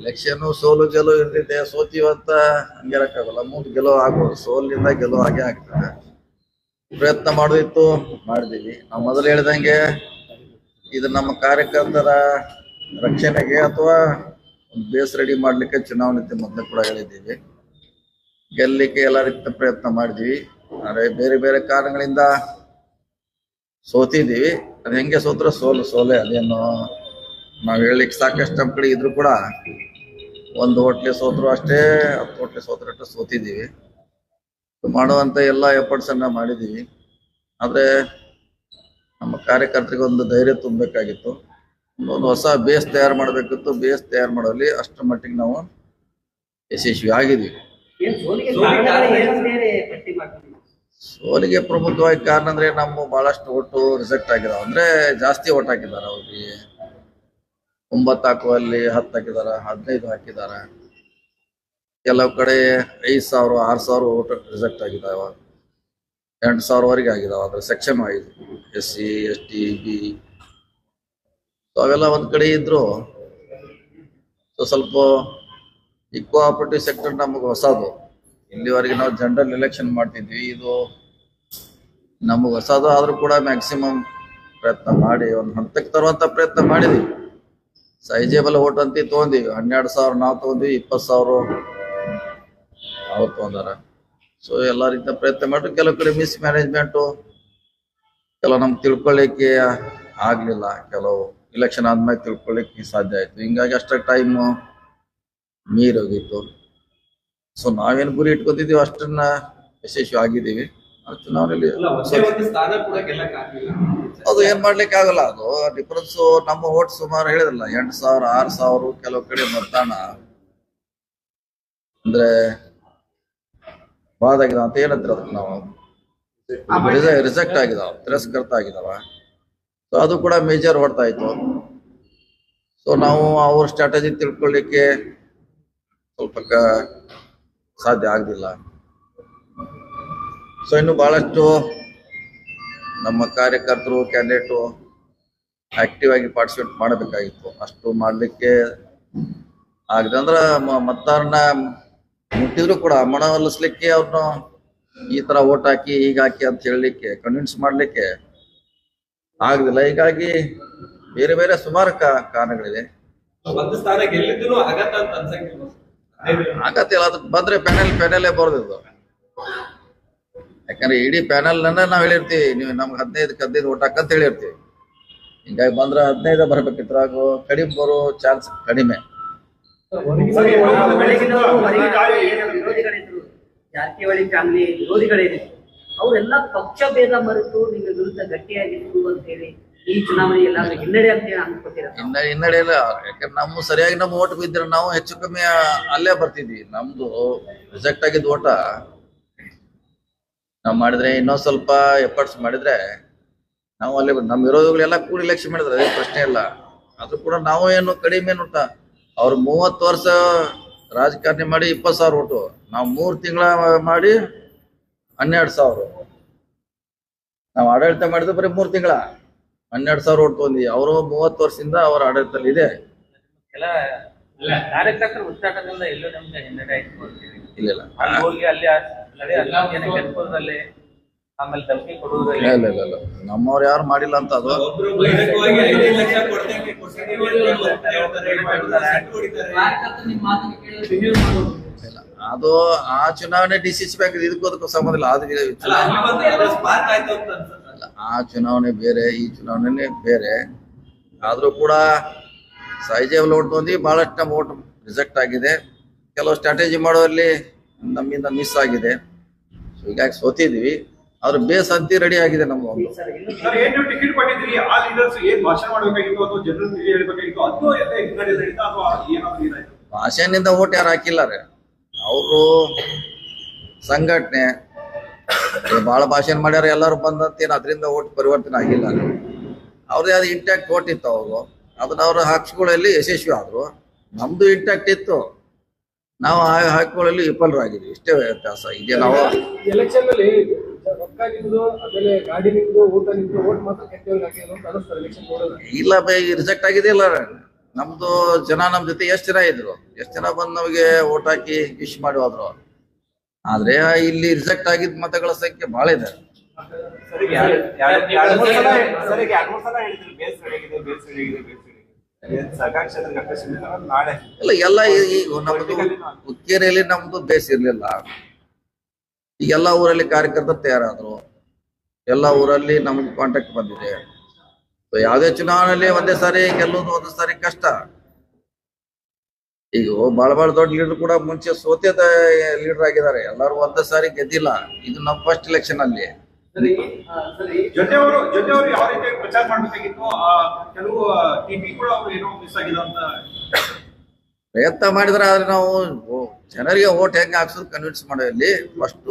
Election ಸೋಲು ಗೆಲುವು ಇರ್ತೈತೆ ಸೋತೀವಂತ ಹಂಗಿರಕ್ಕಾಗಲ್ಲ. ಮುಂದೆ ಗೆಲುವು ಆಗ್ಬೋದು ಸೋಲಿಂದ ಗೆಲುವು ಆಗೇ ಆಗ್ತದೆ. ಪ್ರಯತ್ನ ಮಾಡೋದಿತ್ತು, ಮಾಡಿದೀವಿ. ನಾವು ಮೊದಲು ಹೇಳಿದಂಗೆ ಇದು ನಮ್ಮ ಕಾರ್ಯಕರ್ತರ ರಕ್ಷಣೆಗೆ ಅಥವಾ ಬೇಸ್ ರೆಡಿ ಮಾಡ್ಲಿಕ್ಕೆ ಚುನಾವಣೆ ಮೊದಲು ಕೂಡ ಹೇಳಿದ್ದೀವಿ. ಗೆಲ್ಲಲಿಕ್ಕೆ ಎಲ್ಲ ರೀತಿಯ ಪ್ರಯತ್ನ ಮಾಡಿದ್ವಿ. ಆದರೆ ಬೇರೆ ಬೇರೆ ಕಾರಣಗಳಿಂದ ಸೋತಿದ್ದೀವಿ. ಅದು ಹೆಂಗೆ ಸೋತ್ರ ಸೋಲು ಸೋಲೆ ಅದೇನು ನಾವು ಹೇಳಲಿಕ್ಕೆ ಸಾಕಷ್ಟು ನಮ್ಮ ಕಡೆ ಇದ್ರು ಕೂಡ ಒಂದು ಹೋಟ್ಲಿ ಸೋತ್ರು ಅಷ್ಟೇ ಹತ್ತು ಹೋಟ್ಲಿ ಸೋತರಷ್ಟು ಅಷ್ಟೇ ಸೋತಿದ್ದೀವಿ. ಮಾಡುವಂತ ಎಲ್ಲ ಎಫರ್ಟ್ಸ್ ಅನ್ನ ಮಾಡಿದ್ದೀವಿ. ಆದ್ರೆ ನಮ್ಮ ಕಾರ್ಯಕರ್ತರಿಗೆ ಒಂದು ಧೈರ್ಯ ತುಂಬಬೇಕಾಗಿತ್ತು. ಒಂದು ಹೊಸ ಬೇಸ್ ತಯಾರು ಮಾಡಬೇಕಿತ್ತು. ಬೇಸ್ ತಯಾರು ಮಾಡೋಲ್ಲಿ ಅಷ್ಟರ ಮಟ್ಟಿಗೆ ನಾವು ಯಶಸ್ವಿ ಆಗಿದ್ದೀವಿ. ಏನ್ ಸೋಲಿಗೆ ಪ್ರಮುಖವಾಗಿ ಕಾರಣ ಅಂದ್ರೆ ನಮ್ಮ ಬಹಳಷ್ಟು ಓಟು ರಿಸೆಕ್ಟ್ ಆಗಿದಾವೆ. ಅಂದ್ರೆ ಜಾಸ್ತಿ ಓಟ್ ಹಾಕಿದ್ದಾರೆ ಅವ್ರಿಗೆ. ಒಂಬತ್ತು ಹಾಕುವಲ್ಲಿ ಹತ್ತು ಹಾಕಿದಾರ, ಹದಿನೈದು ಹಾಕಿದಾರ. ಕೆಲವು ಕಡೆ ಐದು ಸಾವಿರ, ಆರು ಸಾವಿರ ಓಟ್ ರಿಜೆಕ್ಟ್ ಆಗಿದಾವ. ಎಂಟು ಸಾವಿರವರೆಗೆ ಆಗಿದಾವ ಅದರ section wise S C S T B ಅವೆಲ್ಲ ಒಂದ್ ಕಡೆ ಇದ್ರು. ಸೊ ಸ್ವಲ್ಪ ಈ ಕೋಆಪರೇಟಿವ್ ಸೆಕ್ಟರ್ ನಮಗೆ ಹೊಸದು. ಇಲ್ಲಿವರೆಗೆ ನಾವು ಜನರಲ್ ಎಲೆಕ್ಷನ್ ಮಾಡ್ತಿದ್ವಿ. ಇದು ನಮಗೆ ಹೊಸದು ಆದ್ರೂ ಕೂಡ ಮ್ಯಾಕ್ಸಿಮಮ್ ಪ್ರಯತ್ನ ಮಾಡಿ, ಒಂದು ಹಂತಕ್ಕೆ ತರುವಂತ ಪ್ರಯತ್ನ ಮಾಡಿದ್ವಿ. ಸೈಜೇಬಲ್ ಓಟ್ ಅಂತ ತಗೊಂಡಿವಿ. ಹನ್ನೆರಡು ಸಾವಿರ ನಾವು ತಗೊಂಡ್ವಿ, ಇಪ್ಪತ್ತು ಸಾವಿರ ಅವ್ರು ತಗೊಂಡಾರ. ಸೊ ಎಲ್ಲ ರೀತಿಯ ಪ್ರಯತ್ನ ಮಾಡಿ ಕೆಲವು ಕಡೆ ಮಿಸ್ ಮ್ಯಾನೇಜ್ಮೆಂಟು ಕೆಲವು ನಮ್ಗೆ ತಿಳ್ಕೊಳ್ಳಿಕ್ಕೆ ಆಗ್ಲಿಲ್ಲ. ಕೆಲವು ಇಲೆಕ್ಷನ್ ಆದ್ಮೇಲೆ ತಿಳ್ಕೊಳ್ಳಿಕ್ಕೆ ಸಾಧ್ಯ ಆಯ್ತು. ಹಿಂಗಾಗಿ ಅಷ್ಟ ಟೈಮ್ ಮೀರೋಗಿತ್ತು ಸೊ ನಾವೇನು ಗುರಿ ಇಟ್ಕೊತಿದ್ದೀವಿ ಅಷ್ಟನ್ನ ಯಶಸ್ವಿ ಆಗಿದ್ದೀವಿ. ಚುನಾವಣೆಯಲ್ಲಿ ಅದು ಏನ್ ಮಾಡ್ಲಿಕ್ಕೆ ಆಗಲ್ಲ ಅದು ಡಿಫರೆನ್ಸ್ ನಮ್ಮ ಓಟ್ ಸುಮಾರು ಹೇಳಿದ್ರಲ್ಲ ಎಂಟು ಸಾವಿರ ಆರು ಸಾವಿರ ಕೆಲವು ಕಡೆ ಮತದಾನ. ಅಂದ್ರೆ ಬಾದಾಗಿದ ಅಂತ ಏನಂತೀರ ಅದಕ್ಕೆ ನಾವು. ರಿಜೆಕ್ಟ್ ಆಗಿದಾವ ತಿರಸ್ಕೃತ ಆಗಿದಾವ. ಸೊ ಅದು ಕೂಡ ಮೇಜರ್ ಹೊಡ್ತಾ ಇತ್ತು. ಸೊ ನಾವು ಅವ್ರ ಸ್ಟ್ರಾಟಜಿ ತಿಳ್ಕೊಳ್ಳಿಕ್ಕೆ ಸ್ವಲ್ಪ ಸಾಧ್ಯ ಆಗ್ಲಿಲ್ಲ. ಸೊ ಇನ್ನು ಬಹಳಷ್ಟು ನಮ್ಮ ಕಾರ್ಯಕರ್ತರು ಕ್ಯಾಂಡಿಡೇಟು ಆಕ್ಟಿವ್ ಆಗಿ ಪಾರ್ಟಿಸಿಪೇಟ್ ಮಾಡಬೇಕಾಗಿತ್ತು. ಅಷ್ಟು ಮಾಡಲಿಕ್ಕೆ ಆಗದೆ. ಅಂದ್ರೆ ಮತದಾರನ ಮುಟ್ಟಿದ್ರು ಕೂಡ ಮನವೊಲಿಸ್ಲಿಕ್ಕೆ ಅವ್ರನ್ನ ಈ ತರ ಓಟ್ ಹಾಕಿ ಈಗ ಹಾಕಿ ಅಂತ ಹೇಳಲಿಕ್ಕೆ ಕನ್ವಿನ್ಸ್ ಮಾಡಲಿಕ್ಕೆ ಆಗದಿಲ್ಲ. ಹೀಗಾಗಿ ಬೇರೆ ಬೇರೆ ಸುಮಾರು ಕಾ- ಕಾರಣಗಳಿವೆ. ಒಂದು ಸ್ಥಾನ ಗೆಲ್ಲಿದ್ರು ಆಗತ್ತ ಅಲ್ಲ ಅದಕ್ಕೆ ಬಂದ್ರೆ ಪ್ಯಾನೆಲ್ ಪ್ಯಾನೆಲೇ ಬರೋದಿದ್ದು ಯಾಕಂದ್ರೆ ಇಡೀ ಪ್ಯಾನೆಲ್ ನಾವು ಹೇಳಿರ್ತೀವಿ ನೀವು ನಮ್ಗೆ ಹದಿನೈದಕ್ಕೆ ಹದಿನೈದು ಓಟ್ ಹಾಕಂತ ಹೇಳಿರ್ತೀವಿ. ಹಿಂಗಾಗಿ ಬಂದ್ರೆ ಹದಿನೈದು ಬರ್ಬೇಕಿತ್ತು ಹಾಗೂ ಕಡಿಮೆ ಬರೋ ಚಾನ್ಸ್ ಕಡಿಮೆ. ಜಾರಕಿಹೊಳಿ ಫ್ಯಾಮಿಲಿ ಅವರೆಲ್ಲ ಪಕ್ಷ ಭೇದ ಮರೆತು ನಿಮ್ಮ ವಿರುದ್ಧ ಗಟ್ಟಿಯಾಗಿತ್ತು ಅಂತ ಹೇಳಿ ಈ ಚುನಾವಣೆ ಎಲ್ಲ ಹಿನ್ನಡೆ ಅಂತ ಹೇಳಿ ಅನ್ಕೋತೀರ ಇನ್ನ ಹಿನ್ನಡೆ ಇಲ್ಲ. ಯಾಕಂದ್ರೆ ನಮ್ಮ ಸರಿಯಾಗಿ ನಮ್ಮ ಓಟ್ ಬಿದ್ದರೆ ನಾವು ಹೆಚ್ಚು ಕಮ್ಮಿ ಅಲ್ಲೇ ಬರ್ತಿದ್ವಿ. ನಮ್ದು ರಿಜೆಕ್ಟ್ ಆಗಿದ್ದ ಓಟ ನಾವು ಮಾಡಿದ್ರೆ ಇನ್ನೊಂದ್ ಸ್ವಲ್ಪ ಎಫರ್ಟ್ಸ್ ಮಾಡಿದ್ರೆ ನಾವು ಅಲ್ಲಿ ನಮ್ಮ ವಿರೋಧಿಗಳೆಲ್ಲ ಕೂಡಿ ಇಲೆಕ್ಷನ್ ಮಾಡಿದ್ರೆ ಅದೇ ಪ್ರಶ್ನೆ ಇಲ್ಲ. ಆದ್ರೂ ಕೂಡ ನಾವು ಏನು ಕಡಿಮೆ ಏನು ಅವ್ರು ಮೂವತ್ತು ವರ್ಷ ರಾಜಕಾರಣಿ ಮಾಡಿ ಇಪ್ಪತ್ತು ಸಾವಿರ ಓಟು. ನಾವು ಮೂರು ತಿಂಗಳ ಮಾಡಿ ಹನ್ನೆರಡು ಸಾವಿರ. ನಾವು ಆಡಳಿತ ಮಾಡಿದ್ರೆ ಬರೀ ಮೂರು ತಿಂಗಳ. ಹನ್ನೆರಡು ಸಾವಿರ ಓಟ್ ತೊಗೊಂಡ್ವಿ ಅವರು ಮೂವತ್ತು ವರ್ಷದಿಂದ ಅವರ ಆಡಳಿತದಲ್ಲಿ ಇದೆ. ಇಲ್ಲ ಇಲ್ಲ ಇಲ್ಲ ಇಲ್ಲ ಇಲ್ಲ ನಮ್ಮವ್ರು ಯಾರು ಮಾಡಿಲ್ಲ ಅಂತ ಅದು. ಇಲ್ಲ. ಅದು ಆ ಚುನಾವಣೆ ಡಿ ಸಿ ಸಿ ಬ್ಯಾಂಕ್ ಇದಕ್ಕೂ ಅದಕ್ಕೂ ಸಂಬಂಧ ಇಲ್ಲ ಅದು ಅಲ್ಲ, ಅಲ್ಲಿ ಬಂದು ಏನೋ ಸ್ಪಾರ್ಕ್ ಆಯ್ತು ಅಂತ ಅನ್ಸುತ್ತೆ. ಇಲ್ಲ, ಆ ಚುನಾವಣೆ ಬೇರೆ ಈ ಚುನಾವಣೆ ಬೇರೆ. ಆದ್ರೂ ಕೂಡ ಸಹಜ ಓಟ್ ಬಂದು ಬಹಳಷ್ಟು ನಮ್ಮ ಓಟ್ ರಿಜೆಕ್ಟ್ ಆಗಿದೆ. ಕೆಲವು ಸ್ಟ್ರಾಟಜಿ ಮಾಡೋರಲ್ಲಿ ನಮ್ಮಿಂದ ಮಿಸ್ ಆಗಿದೆ. ಹೀಗಾಗಿ ಸೋತಿದ್ವಿ ಅದ್ರ ಬೇಸ್ ಅಂತಿ ರೆಡಿ ಆಗಿದೆ ನಮ್ಮ ಒಂದು. ಸರ್ ಸರ್ ಏನ್ ಟಿಕೆಟ್ ಕೊಟ್ಟಿದ್ರಿ ಆ ಲೀಡರ್ಸ್ ಏನ್ ಭಾಷಣ ಮಾಡ್ಬೇಕಾಗಿತ್ತು ಅಥವಾ ಜನರಲ್ ಹೇಳ್ಬೇಕಾಗಿತ್ತು? ಅದು ಹಿನ್ನಡೆ ನಡೀತಾ ಅಥವಾ ಏನಾದ್ರು ಇದಾಯ್ತು? ಭಾಷೆನಿಂದ ಓಟ್ ಯಾರು ಹಾಕಿಲ್ಲ ರೀ. ಅವರು ಸಂಘಟನೆ. ಬಹಳ ಭಾಷಣ ಮಾಡ್ಯಾರ ಎಲ್ಲರೂ ಬಂದಂತೇನು ಅದರಿಂದ ಓಟ್ ಪರಿವರ್ತನೆ ಆಗಿಲ್ಲ ಅವ್ರದೇ ಆದ ಇಂಟ್ಯಾಕ್ಟ್ ಓಟ್ ಇತ್ತು ಅವರು ಅದನ್ನ ಅವ್ರ ಹಕ್ಸ್ಗಳಲ್ಲಿ ಯಶಸ್ವಿ ಆದ್ರು. ನಮ್ದು ಇಂಟ್ಯಾಕ್ಟ್ ಇತ್ತು. ನಾವು ಹಾಕೊಳ್ಳಲು ವಿಫಲರಾಗಿದೆ ವಿಫಲರಾಗಿದ್ವಿ. ಇಷ್ಟೇ ವ್ಯತ್ಯಾಸ. ಇದೆ ನಾವು ಎಲೆಕ್ಷನ್ ಅಲ್ಲಿ ರೊಕ್ಕ ನಿಮ್ದು ಆಮೇಲೆ ಗಾಡಿ ನಿಮ್ದು ಊಟ ನಿಮ್ದು ಓಟ್ ಮಾತ್ರ ಕೆಟ್ಟವ್ರಿಗೆ ಹಾಕಿದ್ರು ಅಂತ ಅನಿಸ್ತಾರೆ ಎಲೆಕ್ಷನ್ ನೋಡೋದು. ಇಲ್ಲ ಬೈ ರಿಜೆಕ್ಟ್ ಆಗಿದೆ ಇಲ್ಲ ನಮ್ದು ಜನ ನಮ್ ಜೊತೆ ಎಷ್ಟು ಜನ ಇದ್ರು? ಎಷ್ಟು ಜನ ಬಂದ್ ನಮಗೆ ಓಟ್ ಹಾಕಿ ವಿಶ್ ಮಾಡಿ ಹೋದ್ರು ಆದ್ರೆ ಇಲ್ಲಿ ರಿಜೆಕ್ಟ್ ಆಗಿದ್ ಮತಗಳ ಸಂಖ್ಯೆ ಬಹಳ ಇದೆ. ಎರಡು- ಮೂರು ಸಲ ಹೇಳಿದ್ರಿ ಬೇಸ್ ಬೇಸ್ ಬೇಸ್ ಇಲ್ಲ, ಎಲ್ಲ ಈಗ ನಮ್ದು ಹುಕ್ಕೇರಿಯಲ್ಲಿ ನಮ್ದು ಬೇಸ್ ಇರ್ಲಿಲ್ಲ. ಈಗ ಎಲ್ಲ ಊರಲ್ಲಿ ಕಾರ್ಯಕರ್ತರು ತಯಾರಾದ್ರು. ಎಲ್ಲ ಊರಲ್ಲಿ ನಮ್ಗೆ ಕಾಂಟ್ಯಾಕ್ಟ್ ಬಂದಿದೆ. ಯಾವುದೇ ಚುನಾವಣೆಯಲ್ಲಿ ಒಂದೇ ಸಾರಿ ಗೆಲ್ಲೋದು ಒಂದೇ ಸಾರಿ ಕಷ್ಟ. ಈಗ ಬಹಳ ಬಹಳ ದೊಡ್ಡ ಲೀಡರ್ ಕೂಡ ಮುಂಚೆ ಸೋತೆ ಲೀಡರ್ ಆಗಿದ್ದಾರೆ. ಎಲ್ಲರೂ ಒಂದೇ ಸಾರಿ ಗೆದ್ದಿಲ್ಲ. ಇದು ನಮ್ಮ ಫಸ್ಟ್ ಎಲೆಕ್ಷನ್ ಅಲ್ಲಿ. ಸರಿ ಸರಿ. ಜೊತೆಯವರು ಜೊತೆಯವರು ಯಾವ ರೀತಿ ಪ್ರಚಾರ ಮಾಡಬೇಕಾಗಿತ್ತು ಆ ಕೆಲವು ಟಿವಿ ಕೂಡ ಅವ್ರು ಏನೋ ಮಿಸ್ ಆಗಿದೆ ಅಂತ. ಪ್ರಯತ್ನ ಮಾಡಿದ್ರೆ ಆದ್ರೆ ನಾವು ಜನರಿಗೆ ಓಟ್ ಹೆಂಗ್ ಹಾಕ್ಸೋದು ಕನ್ವಿನ್ಸ್ ಮಾಡೋಲ್ಲಿ ಫಸ್ಟ್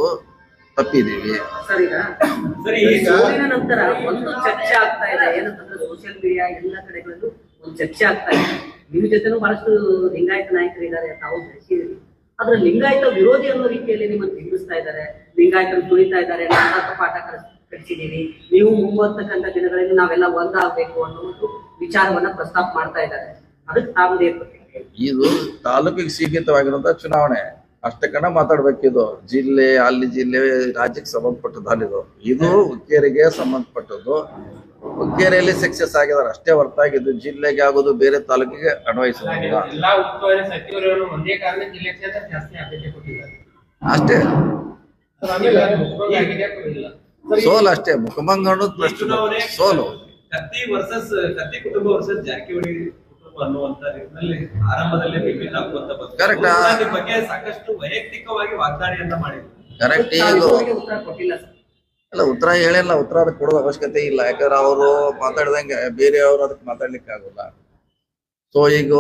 ತಪ್ಪಿದೀವಿ ಸರ್ ಈಗ ಸರಿ ಈಗ ಸೋಲಿನ ನಂತರ ಒಂದು ಚರ್ಚೆ ಆಗ್ತಾ ಇದೆ. ಏನಂತಂದ್ರೆ ಸೋಷಿಯಲ್ ಮೀಡಿಯಾ ಎಲ್ಲ ಕಡೆಗಳಲ್ಲೂ ಒಂದು ಚರ್ಚೆ ಆಗ್ತಾ ಇದೆ. ನಿಮ್ಮ ಜೊತೆನೂ ಬಹಳಷ್ಟು ಲಿಂಗಾಯತ ನಾಯಕರಿದ್ದಾರೆ ತಾವು ಬೆಳೆಸಿದ್ರಿ ಆದ್ರೆ ಲಿಂಗಾಯತ ವಿರೋಧಿ ಅನ್ನೋ ರೀತಿಯಲ್ಲಿ ನಿಮ್ಮನ್ನು ಬಿಂಬಿಸ್ತಾ ಇದ್ದಾರೆ. ಲಿಂಗಾಯತರು ತುಳಿತಾ ಇದ್ದಾರೆ. ನಾಟಕ ಪಾಠ ಕಲಿಸ್- ನೀವು ಮುಂಬರ್ತಕ್ಕಂಥ ದಿನಗಳಲ್ಲಿ ನಾವೆಲ್ಲ ಒಂದಾಗಬೇಕು ಅನ್ನೋ ಒಂದು ವಿಚಾರವನ್ನ ಪ್ರಸ್ತಾಪ ಮಾಡ್ತಾ ಇದ್ದಾರೆ. ಅದಕ್ಕೆ ತಾವು ಇದು ತಾಲೂಕಿಗೆ ಸೀಮಿತವಾಗಿರುವಂತ ಚುನಾವಣೆ. ಅಷ್ಟಕ್ಕನ ಮಾತಾಡ್ಬೇಕಿದು ಜಿಲ್ಲೆ, ಅಲ್ಲಿ ಜಿಲ್ಲೆ, ರಾಜ್ಯಕ್ಕೆ ಸಂಬಂಧಪಟ್ಟದ್ದು ಇದು. ಹುಕ್ಕೇರಿಗೆ ಸಂಬಂಧಪಟ್ಟದ್ದು. ಹುಕ್ಕೇರಿಯಲ್ಲಿ ಸಕ್ಸಸ್ ಆಗಿದ್ದಾರೆ. ಅಷ್ಟೇ ಹೊರತಾಗಿದ್ದು ಜಿಲ್ಲೆಗೆ ಆಗೋದು ಬೇರೆ ತಾಲೂಕಿಗೆ ಕೊಟ್ಟಿದ್ದಾರೆ. ಅಷ್ಟೇ. ಸೋಲ್ ಅಷ್ಟೇ ಅನ್ನೋದು ಪ್ರಶ್ನೆ ಸೋಲು. ಕತ್ತಿ ವರ್ಸಸ್ ಕತ್ತಿ ಕುಟುಂಬ ವರ್ಸಸ್ ಜಾರಕಿಹೊಳಿ ಕುಟುಂಬ ಅನ್ನುವಂತ ನಿಟ್ಟಿನಲ್ಲಿ ಆರಂಭದಲ್ಲೇ ಆಗುವಂತ? ಬಗ್ಗೆ. ಸಾಕಷ್ಟು ವೈಯಕ್ತಿಕವಾಗಿ ವಾಗ್ದಾಳಿಯನ್ನ ಮಾಡಿದ್ರು. ಕರೆಕ್ಟ್ ಉತ್ತರ ಅಲ್ಲ ಉತ್ತರ ಹೇಳಿಲ್ಲ ಉತ್ತರ ಅದಕ್ಕೆ ಕೊಡೋದು ಅವಶ್ಯಕತೆ ಇಲ್ಲ. ಯಾಕಂದ್ರೆ ಅವರು ಮಾತಾಡ್ದಂಗೆ ಬೇರೆಯವರು ಅದಕ್ಕೆ ಮಾತಾಡ್ಲಿಕ್ಕೆ ಆಗೋಲ್ಲ. ಸೊ ಈಗ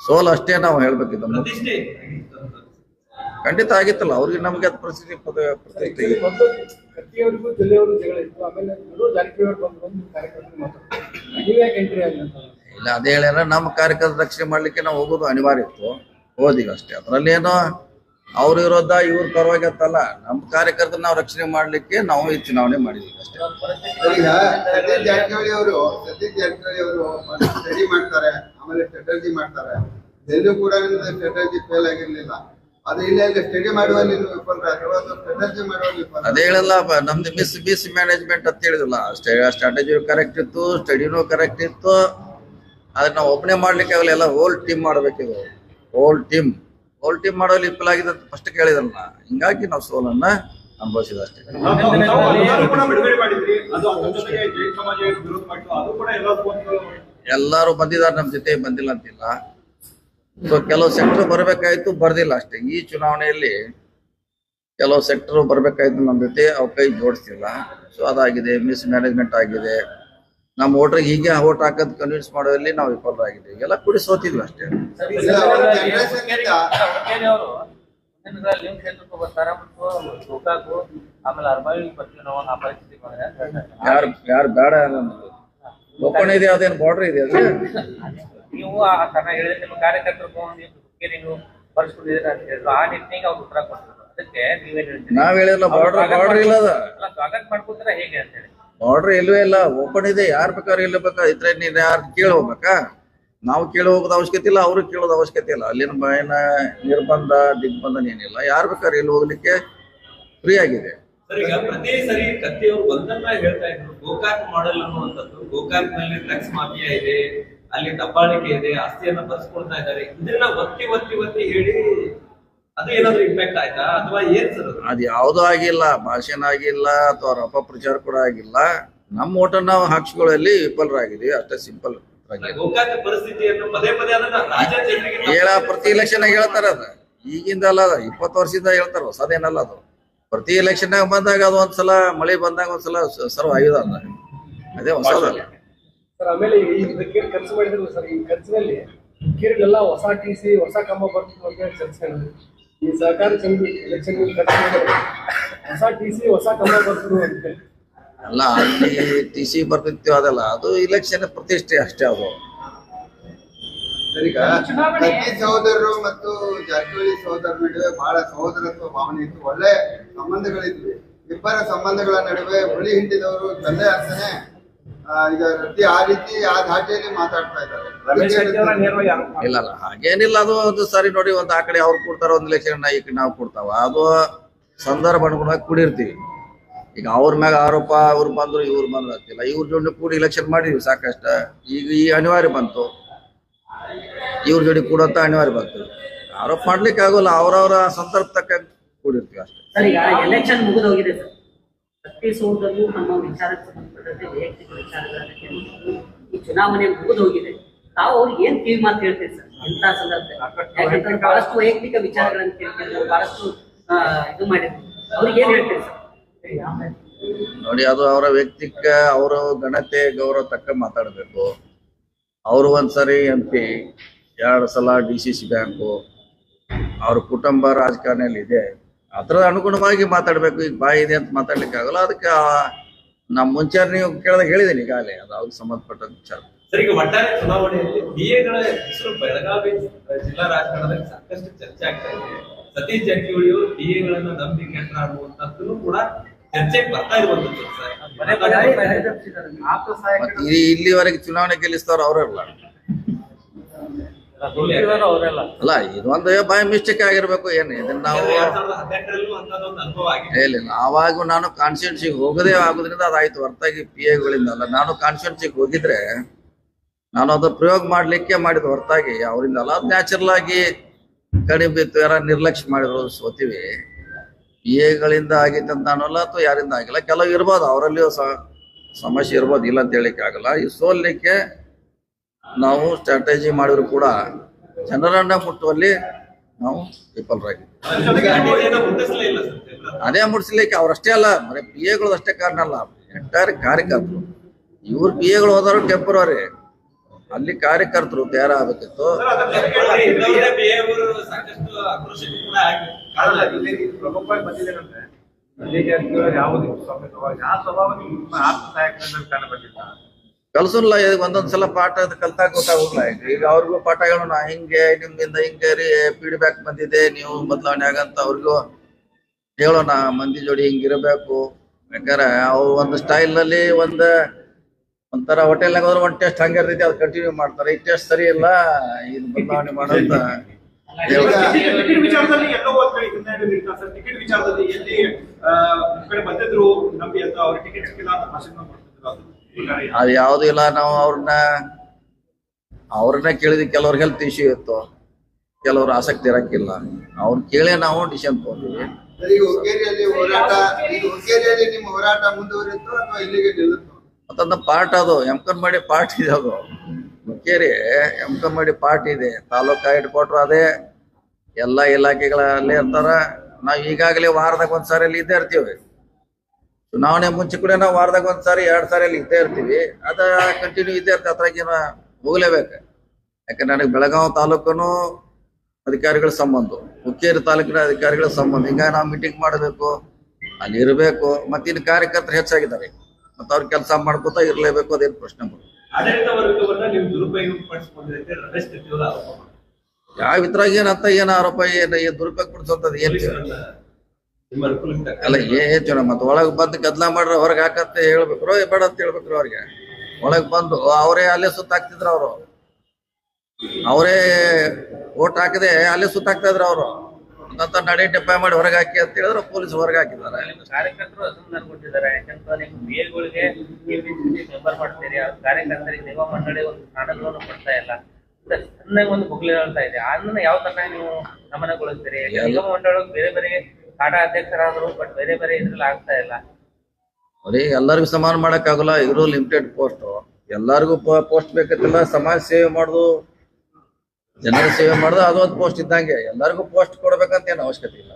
ಸೋಲ್ ಅಷ್ಟೇ ನಾವು ಹೇಳ್ಬೇಕಿದ್ದು ಖಂಡಿತ ಆಗಿತ್ತಲ್ಲ ಅವ್ರಿಗೆ ನಮ್ಗೆ ಅದು ಪರಿಸ್ಥಿತಿ ಪ್ರತಿಷ್ಠೆ ಇಲ್ಲ. ಅದೇ ಹೇಳ್ಯಾರ ನಮ್ಮ ಕಾರ್ಯಕ್ರಮದ ರಕ್ಷಣೆ ಮಾಡ್ಲಿಕ್ಕೆ ನಾವು ಹೋಗೋದು ಅನಿವಾರ್ಯ ಇತ್ತು. ಹೋದಿವಿ ಅಷ್ಟೇ ಅದ್ರಲ್ಲಿ ಏನೋ ಅವ್ರ ವಿರೋಧ ಇವ್ರ ಪರವಾಗಿ ಅಂತಲ್ಲ. ನಮ್ಮ ಕಾರ್ಯಕರ್ತರ ನಾವು ರಕ್ಷಣೆ ಮಾಡ್ಲಿಕ್ಕೆ ನಾವು ಈ ಚುನಾವಣೆ ಮಾಡಿದ್ವಿ ಅಷ್ಟೇ. ಈಗ ಸತೀಶ್ ಜಾರಕಿಹೊಳಿ ಅವರು ಸತೀಶ್ ಜಾರಕಿಹೊಳಿ ಅವರು ಸ್ಟಡಿ ಮಾಡ್ತಾರೆ ಆಮೇಲೆ ಸ್ಟ್ರಾಟಜಿ ಮಾಡ್ತಾರೆ. ಎಲ್ಲೂ ಕೂಡ ಸ್ಟ್ರಾಟಜಿ ಫೇಲ್ ಆಗಿರ್ಲಿಲ್ಲ. ಅದು ಇಲ್ಲ ಇಲ್ಲ ಸ್ಟಡಿ ಮಾಡುವಲ್ಲಿ ಸ್ಟ್ರಾಟಜಿ ಮಾಡುವಲ್ಲಿ ಅದೇ ಹೇಳಲ್ಲ ನಮ್ದು ಮಿಸ್ ಮಿಸ್ ಮ್ಯಾನೇಜ್ಮೆಂಟ್ ಅಂತ ಹೇಳಿದಿಲ್ಲ ಸ್ಟ್ರಾಟಜಿ ಕರೆಕ್ಟ್ ಇತ್ತು ಸ್ಟಡಿನೂ ಕರೆಕ್ಟ್ ಇತ್ತು. ಆದ್ರೆ ನಾವು ಒಬ್ಬನೇ ಮಾಡ್ಲಿಕ್ಕೆ ಆಗಲ್ಲ ಎಲ್ಲ ಹೋಲ್ ಟೀಮ್ ಮಾಡ್ಬೇಕಿದೆ. ಹೋಲ್ ಟೀಮ್ ಟೀಮ್ ಮಾಡೋಲ್ಲಿ ವಿಫಲ ಆಗಿದೆ ಅಂತ ಫಸ್ಟ್ ಕೇಳಿದಲ್ಲ ಹಿಂಗಾಗಿ ನಾವು ಸೋಲನ್ನ ಅನುಭವಿಸಿದ ಅಷ್ಟೇ. ಎಲ್ಲಾರು ಬಂದಿದ್ದಾರೆ ನಮ್ಮ ಜೊತೆ ಬಂದಿಲ್ಲ ಅಂತಿಲ್ಲ. ಸೊ ಕೆಲವು ಸೆಕ್ಟರ್ ಬರಬೇಕಾಯ್ತು ಬರ್ದಿಲ್ಲ ಅಷ್ಟೇ. ಈ ಚುನಾವಣೆಯಲ್ಲಿ ಕೆಲವು ಸೆಕ್ಟರ್ ಬರಬೇಕಾಯ್ತು ನಮ್ಮ ಜೊತೆ ಅವ್ರ ಕೈ ಜೋಡಿಸಿಲ್ಲ ಸೊ ಅದಾಗಿದೆ ಮಿಸ್ ಮ್ಯಾನೇಜ್ಮೆಂಟ್ ಆಗಿದೆ. ನಮ್ಮ ವೋಟ್ರಿಗೆ ಹೀಗೆ ಓಟ್ ಹಾಕೋದು ಕನ್ವಿನ್ಸ್ ಮಾಡೋದ್ರಲ್ಲಿ ನಾವು ವಿಫಲರಾಗಿದ್ದೀವಿ. ಎಲ್ಲ ಕೂಡಿ ಸೋತಿದ್ವಿ ಅಷ್ಟೇ. ಯಾರು ಯಾರು ಬೇಡ ಒಪ್ಪಣೆ ಇದೆ ಅದೇನು ಬಾರ್ಡರ್ ಇದೆ ಅದು? ನೀವು ಆ ಹೇಳಿದ್ರೆ ನಿಮ್ಮ ಕಾರ್ಯಕರ್ತರು ಹೇಳಿದ್ರು. ಆ ನಿಟ್ಟಿಗೆ ಅವ್ರು ಉತ್ತರ ಅದಕ್ಕೆ ನೀವೇನ್ ನಾವ್ ಹೇಳಿಲ್ಲ ಬಾರ್ಡರ್ ಬಾರ್ಡರ್ ಇಲ್ಲ ಅದ ಸ್ವಾಗತ ಮಾಡ್ಕೊತೀರಾ ಹೇಗೆ ಅಂತ ಹೇಳಿ. ಬಾರ್ಡರ್ ಇಲ್ವೇ ಇಲ್ಲ ಓಪನ್ ಇದೆ, ಯಾರ್ ಬೇಕಾದ್ರೆ ಇಲ್ಲ ಬೇಕಾ ಇದ್ರೆ ನೀನ್ ಯಾರು ಕೇಳಿ ಹೋಗ್ಬೇಕಾ? ನಾವು ಕೇಳಿ ಹೋಗೋದು ಅವಶ್ಯಕತೆ ಇಲ್ಲ ಅವ್ರಿಗೆ ಕೇಳೋದು ಅವಶ್ಯಕತೆ ಇಲ್ಲ. ಅಲ್ಲಿನ ಬಾಯಿನ ನಿರ್ಬಂಧ ದಿಗ್ಬಂಧನ ಏನಿಲ್ಲ. ಯಾರು ಬೇಕಾದ್ರೆ ಇಲ್ಲಿ ಹೋಗ್ಲಿಕ್ಕೆ ಫ್ರೀ ಆಗಿದೆ. ಪ್ರತಿ ಸರಿ ಕತ್ತಿಯವರು ಒಂದನ್ನ ಹೇಳ್ತಾ ಗೋಕಾಕ್ ಮಾಡೆಲ್ ಗೋಕಾಕ್ನಲ್ಲಿ ಇದೆ, ಅಲ್ಲಿ ದಬ್ಬಾಳಿಕೆ ಇದೆ, ಆಸ್ತಿಯನ್ನ ಬರ್ಸ್ಕೊಳ್ತಾ ಇದ್ದಾರೆ. ಇದನ್ನ ಒತ್ತಿ ಒತ್ತಿ ಒತ್ತಿ ಹೇಳಿ ಅದು ಯಾವುದೂ ಇಂಪ್ಯಾಕ್ಟ್ ಆಯ್ತಾ? ಅಥವಾ ಏನ್ ಸರ್ ಅದು? ಅದ್ ಯಾವ್ದು ಆಗಿಲ್ಲ ಭಾಷಣ ಆಗಿಲ್ಲ ಅಥವಾ ಅವ್ರ ಅಪಪ್ರಚಾರ ಕೂಡ ಆಗಿಲ್ಲ. ನಮ್ಮ ಓಟ ನಾವು ಹಾಕ್ಸ್ಕೊಳ್ಳಲ್ಲಿ ವಿಫಲರಾಗಿದ್ದೀವಿ ಅಷ್ಟೇ ಸಿಂಪಲ್ ಹೇಳ ಪ್ರತಿ ಎಲೆಕ್ಷನ್ ಹೇಳ್ತಾರ ಅದ. ಈಗಿಂದ ಅಲ್ಲ ಅದ ಇಪ್ಪತ್ತು ವರ್ಷದಿಂದ ಹೇಳ್ತಾರ ಹೊಸದೇನಲ್ಲ ಅದು. ಪ್ರತಿ ಎಲೆಕ್ಷನ್ ಬಂದಾಗ ಅದು ಒಂದ್ಸಲ ಮಳೆ ಬಂದಾಗ ಒಂದ್ಸಲ ಸರ್ವ್ ಆಗಿದ ಅದ. ಅದೇ ಹೊಸದಲ್ಲ ಸರ್ ಆಮೇಲೆ ಈ ಖರ್ಚು ಮಾಡಿದ್ರು ಸರ್ ಈ ಖರ್ಚಿನಲ್ಲಿ ಕಿರಿಗೆಲ್ಲ ಹೊಸ ಟಿ ಸಿ ಹೊಸ ಕಂಬ ಬರ್ತದೆ ಅಂತ ಚರ್ಚೆ. ಈ ಸಹಕಾರಿ ಚಂದ್ರ ಎಲೆಕ್ಷನ್ ಹೊಸ ಟಿ ಸಿ ಹೊಸ ಕಮಲ ಬರ್ತದೆ ಅಂತ. ಅಲ್ಲ ಅಲ್ಲಿ ಟಿ ಸಿ ಬರ್ತಿತ್ತು ಅದಲ್ಲ ಅದು ಇಲೆಕ್ಷನ್ ಪ್ರತಿಷ್ಠೆ ಅಷ್ಟೇ ಅದು. ಈಗ ಪ್ರತಿ ಸಹೋದರರು ಮತ್ತು ಜಾರಕಿಹೊಳಿ ಸಹೋದರ ನಡುವೆ ಬಹಳ ಸಹೋದರತ್ವ ಭಾವನೆ ಇತ್ತು. ಒಳ್ಳೆ ಸಂಬಂಧಗಳಿದ್ವಿ. ಇಬ್ಬರ ಸಂಬಂಧಗಳ ನಡುವೆ ಹುಳಿ ಹಿಂಡಿದವರು ತಂದೆ ಅರ್ಥನೆ ಈಗ ಆ ರೀತಿ ಆ ಧಾಟಿಯಲ್ಲಿ ಮಾತಾಡ್ತಾ ಇದ್ದಾರೆ. ಇಲ್ಲ ಅಲ್ಲ ಹಾಗೇನಿಲ್ಲ ಅದು ಒಂದು ಸಾರಿ ನೋಡಿ ಒಂದು ಆ ಕಡೆ ಅವ್ರು ಕೊಡ್ತಾರ ಒಂದು ಇಲೆಕ್ಷನ್ ಈ ಕಡೆ ನಾವು ಕೊಡ್ತಾವ. ಅದು ಸಂದರ್ಭ ಅನುಗುಣವಾಗಿ ಕೂಡಿರ್ತೀವಿ. ಈಗ ಅವ್ರ ಮ್ಯಾಗ ಆರೋಪ ಅವ್ರು ಬಂದ್ರು ಇವ್ರು ಬಂದ್ರು ಅಂತಿಲ್ಲ. ಇವ್ರ ಜೋಡಿ ಕೂಡಿ ಇಲೆಕ್ಷನ್ ಮಾಡಿದ್ವಿ ಸಾಕಷ್ಟ. ಈಗ ಈ ಅನಿವಾರ್ಯ ಬಂತು. ಇವ್ರ ಜೋಡಿ ಕೂಡಂತ ಅನಿವಾರ್ಯ ಬಂತು. ಆರೋಪ ಮಾಡ್ಲಿಕ್ಕೆ ಆಗೋಲ್ಲ ಅವ್ರವ್ರ ಸಂದರ್ಭ ತಕ್ಕ ಕೂಡಿರ್ತೀವಿ ಅಷ್ಟೇ. ಸರ್ ಈಗ ಎಲೆಕ್ಷನ್ ಮುಗಿದೋಗಿದೆ ಸರ್. ಛತ್ತೀಸ್ಗಢದಲ್ಲೂ ನಮ್ಮ ವಿಚಾರಕ್ಕೆ ಸಂಬಂಧಪಟ್ಟಂತೆ ವೈಯಕ್ತಿಕ ವಿಚಾರಗಳನ್ನು. ಈ ಚುನಾವಣೆ ಮುಗಿದೋಗಿದೆ ತಾವು ಅವ್ರಿಗೆ ಏನ್ ಕಿವಿ ಮಾತು ಹೇಳ್ತೀರಿ ಸರ್? ಎಂತ ಸಂದರ್ಭದಲ್ಲಿ? ಯಾಕಂದ್ರೆ ಬಹಳಷ್ಟು ವೈಯಕ್ತಿಕ ವಿಚಾರಗಳನ್ನು ಕೇಳ್ತಿದ್ರು ಬಹಳಷ್ಟು ಇದು ಮಾಡಿದ್ರು. ಅವ್ರಿಗೆ ಏನ್ ಹೇಳ್ತೀರಿ ಸರ್? ನೋಡಿ, ಅದು ಅವರ ವ್ಯಕ್ತಿಕ, ಅವರ ಘನತೆ ಗೌರವ ತಕ್ಕ ಮಾತಾಡಬೇಕು. ಅವರು ಒಂದ್ಸರಿ ಎಂ ಪಿ ಎರಡು ಸಲ ಡಿ ಸಿ ಸಿ ಬ್ಯಾಂಕು ಅವ್ರ ಕುಟುಂಬ ರಾಜಕಾರಣಿಯಲ್ಲಿ ಇದೆ. ಅದರ ಅನುಗುಣವಾಗಿ ಮಾತಾಡಬೇಕು ಈಗ ಬಾಯಿ ಇದೆ ಅಂತ ಮಾತಾಡ್ಲಿಕ್ಕೆ ಆಗಲ್ಲ. ಅದಕ್ಕೆ ನಮ್ಮ ಮುಂಚೆ ನೀವು ಕೇಳಿದಾಗ ಹೇಳಿದ್ದೀನಿ ಈಗಾಗಲೇ. ಅದು ಅವ್ರಿಗೆ ಸಂಬಂಧಪಟ್ಟ ವಿಚಾರ. ಸರ್ ಈಗ ಒಟ್ಟಾರೆ ಚುನಾವಣೆಯಲ್ಲಿ ಡಿಎಗಳ ಹೆಸರು ಬೆಳಗಾವಿ ಜಿಲ್ಲಾ ರಾಜಕಾರಣದಲ್ಲಿ ಸಾಕಷ್ಟು ಚರ್ಚೆ ಆಗ್ತಾ ಇದೆ. ಸತೀಶ್ ಜಾರಕಿಹೊಳಿ ಡಿಎಗಳನ್ನ ನಂಬಿ ಕೆಟ್ಟ ಆಡುವಂತದ್ದು ಕೂಡ ಚರ್ಚೆಗೆ ಬರ್ತಾ ಇರುವಂತದ್ದು ಸರ್. ಇಲ್ಲಿವರೆಗೆ ಚುನಾವಣೆ ಗೆಲ್ಲಿಸ್ತಾರ ಅವರೆಲ್ಲ ಅಲ್ಲ ಇದೊಂದು ಬೈ ಮಿಸ್ಟೇಕ್ ಆಗಿರ್ಬೇಕು ಏನು ಇದನ್ನ ನಾವು ಹೇಳಿ ಹದಿನೆಂಟರಲ್ಲೂ ಅಂತದೊಂದು ಅನುಭವ ಆಗಿದೆ ಇಲ್ಲ ಆವಾಗ ನಾನು ಕಾನ್ಸ್ಟಿಟ್ಯೂನ್ಸಿಗೆ ಹೋಗದೇ ಆಗೋದ್ರಿಂದ ಅದಾಯ್ತು. ಹೊರತಾಗಿ ಪಿ ಎಗಳಿಂದ ಅಲ್ಲ ನಾನು ಕಾನ್ಸ್ಟಿಟ್ಯೂನ್ಸಿಗೆ ಹೋಗಿದ್ರೆ ನಾನು ಅದು ಪ್ರಯೋಗ ಮಾಡ್ಲಿಕ್ಕೆ ಮಾಡಿದ ಹೊರತಾಗಿ. ಅವರಿಂದ ಅಲ್ಲ ಅದು ನ್ಯಾಚುರಲ್ ಆಗಿ ಕಡಿಮೆ ಬಿತ್ತು. ಯಾರ ನಿರ್ಲಕ್ಷ್ಯ ಮಾಡಿರೋ ಸೋತಿವಿ. ಪಿ ಎಗಳಿಂದ ಆಗಿತ್ತು ಅಂತ ಅನ್ನೋಲ್ಲ ಅಥವಾ ಯಾರಿಂದ ಆಗಿಲ್ಲ. ಕೆಲವು ಇರ್ಬೋದು. ಅವರಲ್ಲಿಯೂ ಸಹ ಸಮಸ್ಯೆ ಇರ್ಬೋದು. ಇಲ್ಲ ಅಂತ ಹೇಳಿಕ್ಕೆ ಆಗಲ್ಲ. ಈ ಸೋಲ್ಲಿಕ್ಕೆ ನಾವು ಸ್ಟ್ರಾಟಜಿ ಮಾಡಿದ್ರು ಕೂಡ ಜನರನ್ನ ಮುಟ್ಟುವಲ್ಲಿ ನಾವು ವಿಫಲರಾಗಿದ್ದೀವಿ. ಅದೇ ಮುಟ್ಸ್ಲಿಕ್ಕೆ ಅವ್ರಷ್ಟೇ ಅಲ್ಲ ಬರೀ ಪಿ ಎಗಳು ಅಷ್ಟೇ ಕಾರಣ ಅಲ್ಲ ಎಂಟೈರ್ ಕಾರ್ಯಕರ್ತರು ಇವ್ರ ಪಿ ಎಗಳು ಹೋದವರು ಟೆಂಪರರಿ ಅಲ್ಲಿ ಕಾರ್ಯಕರ್ತರು ತಯಾರಾಗಬೇಕಿತ್ತು temporary ಕಲ್ಸಲ್ಲ ಒಂದೊಂದ್ಸಲ ಪಾಠ ಅದು ಕಲ್ತಾಗ ಗೊತ್ತಾಗಲ್ಲ ಈಗ ಅವ್ರಿಗೂ ಪಾಠ ಹೇಳೋಣ ಹಿಂಗೆ ನಿಮ್ಮಿಂದ ಹಿಂಗೆ ರೀ ಫೀಡ್ಬ್ಯಾಕ್ ಬಂದಿದೆ ನೀವು ಬದಲಾವಣೆ ಆಗಂತ ಅವ್ರಿಗೂ ಹೇಳೋಣ ಮಂದಿ ಜೋಡಿ ಹಿಂಗಿರಬೇಕು ಯಾಕಂದ್ರೆ ಅವ್ರು ಒಂದು ಸ್ಟೈಲ್ನಲ್ಲಿ ಒಂದ್ ಒಂಥರ ಹೋಟೆಲ್ನಾಗ ಹೋದ್ರೆ ಒಂದ್ ಟೆಸ್ಟ್ ಹಂಗೆ ಇರ್ತೈತಿ ಅದು ಕಂಟಿನ್ಯೂ ಮಾಡ್ತಾರೆ. ಈ ಟೆಸ್ಟ್ ಸರಿ ಇಲ್ಲ ಇದು ಬದಲಾವಣೆ ಮಾಡೋಂತ. ಟಿಕೆಟ್ ವಿಚಾರದಲ್ಲಿ ಎಲ್ಲೋ ಒಂದ್ ಕಡೆ ಹಿನ್ನಡೆ ಬೀಳ್ತಾ ಸರ್? ಟಿಕೆಟ್ ವಿಚಾರದಲ್ಲಿ ಎಲ್ಲಿ ಆ, ಬಂದಿದ್ರು ನಮ್ಗೆ ಅಂತ ಅವ್ರ ಟಿಕೆಟ್ ಸಿಕ್ಕಿಲ್ಲ ಅಂತ ಭಾಷಣ ಮಾಡ್ತಿದ್ರು ಅದು ಯಾವುದೂ ಇಲ್ಲ ನಾವು ಅವ್ರನ್ನ ಅವ್ರನ್ನ ಕೇಳಿದ ಕೆಲವ್ರ ಹೆಲ್ತ್ ಇಶ್ಯೂ ಇತ್ತು. ಕೆಲವ್ರು ಆಸಕ್ತಿ ಇರಕ್ಕಿಲ್ಲ. ಅವ್ರನ್ನ ಕೇಳೇ ನಾವು ಡಿಸಿಷನ್ ತಗೊಂಡಿವಿ. ಮತ್ತೊಂದು ಪಾರ್ಟ್ ಅದು ಎಮ್ಕನ್ ಮಾಡಿ ಪಾರ್ಟ್ ಇದೆ ಅದು. ಮುಖೇರಿ ಎಮ್ಕನ್ ಮಾಡಿ ಪಾರ್ಟ್ ಇದೆ. ತಾಲೂಕಾ ಹೆಡ್ ಕ್ವಾರ್ಟರ್ ಅದೇ. ಎಲ್ಲ ಇಲಾಖೆಗಳಲ್ಲೇ ಇರ್ತಾರ. ನಾವು ಈಗಾಗಲೇ ವಾರದಾಗ ಒಂದ್ಸಾರಿ ಇದ್ದೇ ಇರ್ತೀವಿ. ಚುನಾವಣೆ ಮುಂಚೆ ಕೂಡ ನಾವು ವಾರದಾಗ ಒಂದ್ಸಾರಿ ಎರಡ್ ಸಾರಿ ಅಲ್ಲಿ ಇದ್ದೇ ಇರ್ತೀವಿ. ಅದ ಕಂಟಿನ್ಯೂ ಇದ್ದೇ ಇರ್ತದೆ ಅದ್ರಾಗೇನ ಹೋಗ್ಲೇಬೇಕು. ಯಾಕಂದ್ರೆ ನನಗೆ ಬೆಳಗಾವಿ ತಾಲೂಕನು ಅಧಿಕಾರಿಗಳ ಸಂಬಂಧ ಹುಕ್ಕೇರಿ ತಾಲೂಕಿನ ಅಧಿಕಾರಿಗಳ ಸಂಬಂಧ. ಈಗ ನಾವು ಮೀಟಿಂಗ್ ಮಾಡಬೇಕು ಅಲ್ಲಿ ಇರಬೇಕು ಮತ್ತೆ ಇನ್ನು ಕಾರ್ಯಕರ್ತರು ಹೆಚ್ಚಾಗಿದ್ದಾರೆ. ಮತ್ತೆ ಅವ್ರ ಕೆಲಸ ಮಾಡ್ಕೋತ ಇರಲೇಬೇಕು ಅದೇನು ಪ್ರಶ್ನೆ. ಯಾವ ಇದ್ರಾಗ ಏನಂತ ಏನ್ ಆರೋಪ ಏನ್ ದುರುಪಯೋಗ ಪಡಿಸೋಂಥದ್ದು ಏನ್ ಪೊಲೀಸರನ್ನ ನಿಮ್ಮ ಅನುಕೂಲಕ್ಕೆ ತಕ್ಕ ಅಲ್ಲ ಏನ್ ಚಲೋ ಮತ್ತೆ ಒಳಗ್ ಬಂದು ಗದ್ಲ ಮಾಡ್ರ ಹೊರಗೆ ಹಾಕಂತ ಹೇಳ್ಬೇಕ್ರೋ ಏ ಬೇಡ ಅಂತ ಹೇಳ್ಬೇಕ್ರ ಅವ್ರಿಗೆ. ಒಳಗ್ ಬಂದು ಅವರೇ ಅಲ್ಲೇ ಸುತ್ತಾಕ್ತಿದ್ರು ಅವರು. ಅವರೇ ಓಟ್ ಹಾಕದೆ ಅಲ್ಲೇ ಸುತ್ತಾಕ್ತಾ ಇದ್ರ ಅವರು. ಅಂತ ನಡೆ ಮಾಡಿ ಹೊರಗೆ ಹಾಕಿ ಅಂತ ಹೇಳಿದ್ರೆ ಪೊಲೀಸ್ ಹೊರಗೆ ಹಾಕಿದ್ದಾರೆ. ಕಾರ್ಯಕರ್ತರು ಕೊಟ್ಟಿದ್ದಾರೆ ಯಾಕಂದ್ರೆ ನೀವು ಮೇಲ್ಗಳಿಗೆ ಮೆಂಬರ್ ಮಾಡ್ತೀರಿ ಕಾರ್ಯಕರ್ತರಿಗೆ ಮಂಡಳಿ ಒಂದು ಕೊಡ್ತಾ ಇಲ್ಲ. ಸಣ್ಣಗೆ ಒಂದು ಬುಗ್ಲಿ ಹೇಳ್ತಾ ಇದೆ. ಅದನ್ನ ಯಾವ ತರ ನೀವು ಗಮನಗೊಳಿಸ್ತೀರಿ? ಮಂಡಳಿ ಬೇರೆ ಬೇರೆ ಕಾಟ ಅಧ್ಯಕ್ಷರಾದ್ರು ಬಟ್ ಬೇರೆ ಬೇರೆ ಇದ್ರಲ್ಲಿ ಆಗ್ತಾ ಇಲ್ಲ. ಅದೇ ಎಲ್ಲರಿಗೂ ಸಮಾನ ಮಾಡಕ್ಕಾಗಲ್ಲ ಇರೋ ಲಿಮಿಟೆಡ್ ಪೋಸ್ಟ್ ಎಲ್ಲರಿಗೂ ಪೋಸ್ಟ್ ಬೇಕಂತಿಲ್ಲ ಸಮಾಜ ಸೇವೆ ಮಾಡುದು ಜನರ ಸೇವೆ ಮಾಡುದು ಒಂದು ಪೋಸ್ಟ್ ಇದ್ದಂಗೆ. ಎಲ್ಲರಿಗೂ ಪೋಸ್ಟ್ ಕೊಡ್ಬೇಕಂತ ಏನು ಅವಶ್ಯಕತೆ ಇಲ್ಲ.